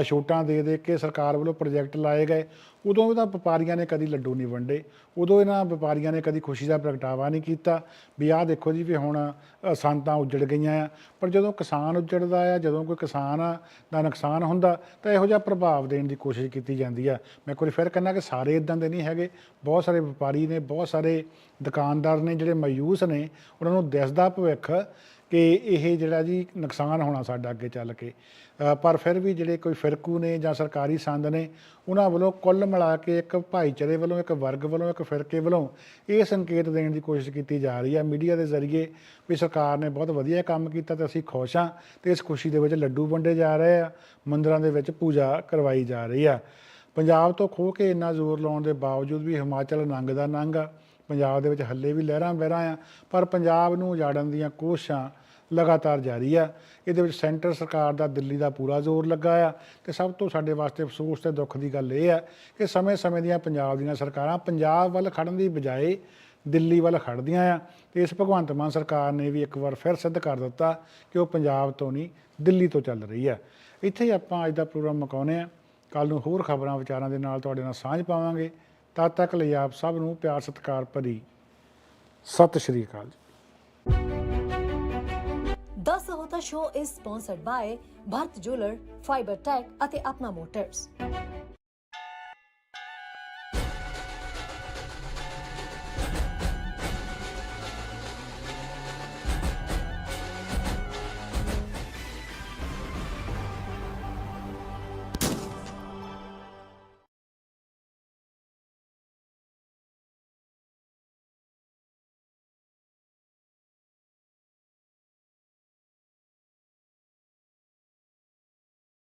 Speaker 2: ਛੋਟਾਂ ਦੇ ਦੇ ਕੇ ਸਰਕਾਰ ਵੱਲੋਂ ਪ੍ਰੋਜੈਕਟ ਲਾਏ ਗਏ। ਉਦੋਂ ਵੀ ਤਾਂ ਵਪਾਰੀਆਂ ਨੇ ਕਦੀ ਲੱਡੂ ਨਹੀਂ ਵੰਡੇ। ਉਦੋਂ ਇਹਨਾਂ ਵਪਾਰੀਆਂ ਨੇ ਕਦੀ ਖੁਸ਼ੀ ਦਾ ਪ੍ਰਗਟਾਵਾ ਨਹੀਂ ਕੀਤਾ ਵੀ ਆਹ ਦੇਖੋ ਜੀ ਵੀ ਹੁਣ ਸੰਤਾਂ ਉੱਜੜ ਗਈਆਂ ਆ। ਪਰ ਜਦੋਂ ਕਿਸਾਨ ਉੱਜੜਦਾ ਆ, ਜਦੋਂ ਕੋਈ ਕਿਸਾਨ ਦਾ ਨੁਕਸਾਨ ਹੁੰਦਾ, ਤਾਂ ਇਹੋ ਜਿਹਾ ਪ੍ਰਭਾਵ ਦੇਣ ਦੀ ਕੋਸ਼ਿਸ਼ ਕੀਤੀ ਜਾਂਦੀ ਆ। ਮੈਂ ਕੋਈ ਫਿਰ ਕਹਿੰਦਾ ਕਿ ਸਾਰੇ ਇਦਾਂ ਦੇ ਨਹੀਂ ਹੈਗੇ। ਬਹੁਤ ਸਾਰੇ ਵਪਾਰੀ ਨੇ, ਬਹੁਤ ਸਾਰੇ ਦੁਕਾਨਦਾਰ ਨੇ ਜਿਹੜੇ ਮਾਯੂਸ ਨੇ, ਉਹਨਾਂ ਨੂੰ ਦਿਸਦਾ ਭਵਿੱਖ ਕਿ ਇਹ ਜਿਹੜਾ ਜੀ ਨੁਕਸਾਨ ਹੋਣਾ ਸਾਡਾ ਅੱਗੇ ਚੱਲ ਕੇ। ਪਰ ਫਿਰ ਵੀ ਜਿਹੜੇ ਕੋਈ ਫਿਰਕੂ ਨੇ ਜਾਂ ਸਰਕਾਰੀ ਸੰਦ ਨੇ, ਉਹਨਾਂ ਵੱਲੋਂ ਕੁੱਲ ਮਿਲਾ ਕੇ ਇੱਕ ਭਾਈਚਾਰੇ ਵੱਲੋਂ, ਇੱਕ ਵਰਗ ਵੱਲੋਂ, ਇੱਕ ਫਿਰਕੇ ਵੱਲੋਂ ਇਹ ਸੰਕੇਤ ਦੇਣ ਦੀ ਕੋਸ਼ਿਸ਼ ਕੀਤੀ ਜਾ ਰਹੀ ਹੈ। ਮੀਡੀਆ ਦੇ ਜ਼ਰੀਏ ਵੀ ਸਰਕਾਰ ਨੇ ਬਹੁਤ ਵਧੀਆ ਕੰਮ ਕੀਤਾ ਤੇ ਅਸੀਂ ਖੁਸ਼ ਹਾਂ ਤੇ ਇਸ ਖੁਸ਼ੀ ਦੇ ਵਿੱਚ ਲੱਡੂ ਵੰਡੇ ਜਾ ਰਹੇ ਆ, ਮੰਦਰਾਂ ਦੇ ਵਿੱਚ ਪੂਜਾ ਕਰਵਾਈ ਜਾ ਰਹੀ ਆ। ਪੰਜਾਬ ਤੋਂ ਖੋ ਕੇ ਇੰਨਾ ਜ਼ੋਰ ਲਾਉਣ ਦੇ ਬਾਵਜੂਦ ਵੀ ਹਿਮਾਚਲ ਨੰਗ ਦਾ ਨੰਗ ਆ। ਪੰਜਾਬ ਦੇ ਵਿੱਚ ਹੱਲੇ ਵੀ ਲਹਿਰਾਂ ਬਹਿਰਾਂ ਆ, ਪਰ ਪੰਜਾਬ ਨੂੰ ਉਜਾੜਨ ਦੀਆਂ ਕੋਸ਼ਿਸ਼ਾਂ ਲਗਾਤਾਰ ਜਾਰੀ ਆ। ਇਹਦੇ ਵਿੱਚ ਸੈਂਟਰ ਸਰਕਾਰ ਦਾ ਦਿੱਲੀ ਦਾ ਪੂਰਾ ਜ਼ੋਰ ਲੱਗਾ ਆ ਤੇ ਸਭ ਤੋਂ ਸਾਡੇ ਵਾਸਤੇ ਅਫਸੋਸ ਤੇ ਦੁੱਖ ਦੀ ਗੱਲ ਇਹ ਆ ਕਿ ਸਮੇਂ-ਸਮੇਂ ਦੀਆਂ ਪੰਜਾਬ ਦੀਆਂ ਸਰਕਾਰਾਂ ਪੰਜਾਬ ਵੱਲ ਖੜਨ ਦੀ ਬਜਾਏ ਦਿੱਲੀ ਵੱਲ ਖੜਦੀਆਂ ਆ ਤੇ ਇਸ ਭਗਵੰਤ ਮਾਨ ਸਰਕਾਰ ਨੇ ਵੀ ਇੱਕ ਵਾਰ ਫਿਰ ਸਿੱਧ ਕਰ ਦਿੱਤਾ ਕਿ ਉਹ ਪੰਜਾਬ ਤੋਂ ਨਹੀਂ, ਦਿੱਲੀ ਤੋਂ ਚੱਲ ਰਹੀ ਆ। ਇੱਥੇ ਹੀ ਆਪਾਂ ਅੱਜ ਦਾ ਪ੍ਰੋਗਰਾਮ ਮੁਕਾਉਂਦੇ ਆ। ਕੱਲ ਨੂੰ ਹੋਰ ਖਬਰਾਂ ਵਿਚਾਰਾਂ ਦੇ ਨਾਲ ਤੁਹਾਡੇ ਨਾਲ ਸਾਂਝ ਪਾਵਾਂਗੇ। ਤਦ ਤੱਕ ਲਈ ਆਪ ਸਭ ਨੂੰ ਪਿਆਰ, ਸਤਿਕਾਰ ਭਰੀ ਸਤਿ ਸ਼੍ਰੀ ਅਕਾਲ ਜੀ।
Speaker 1: The Sahota show is sponsored by Bharat jeweller Fiber Tech ਅਤੇ ਆਪਣਾ ਮੋਟਰਸ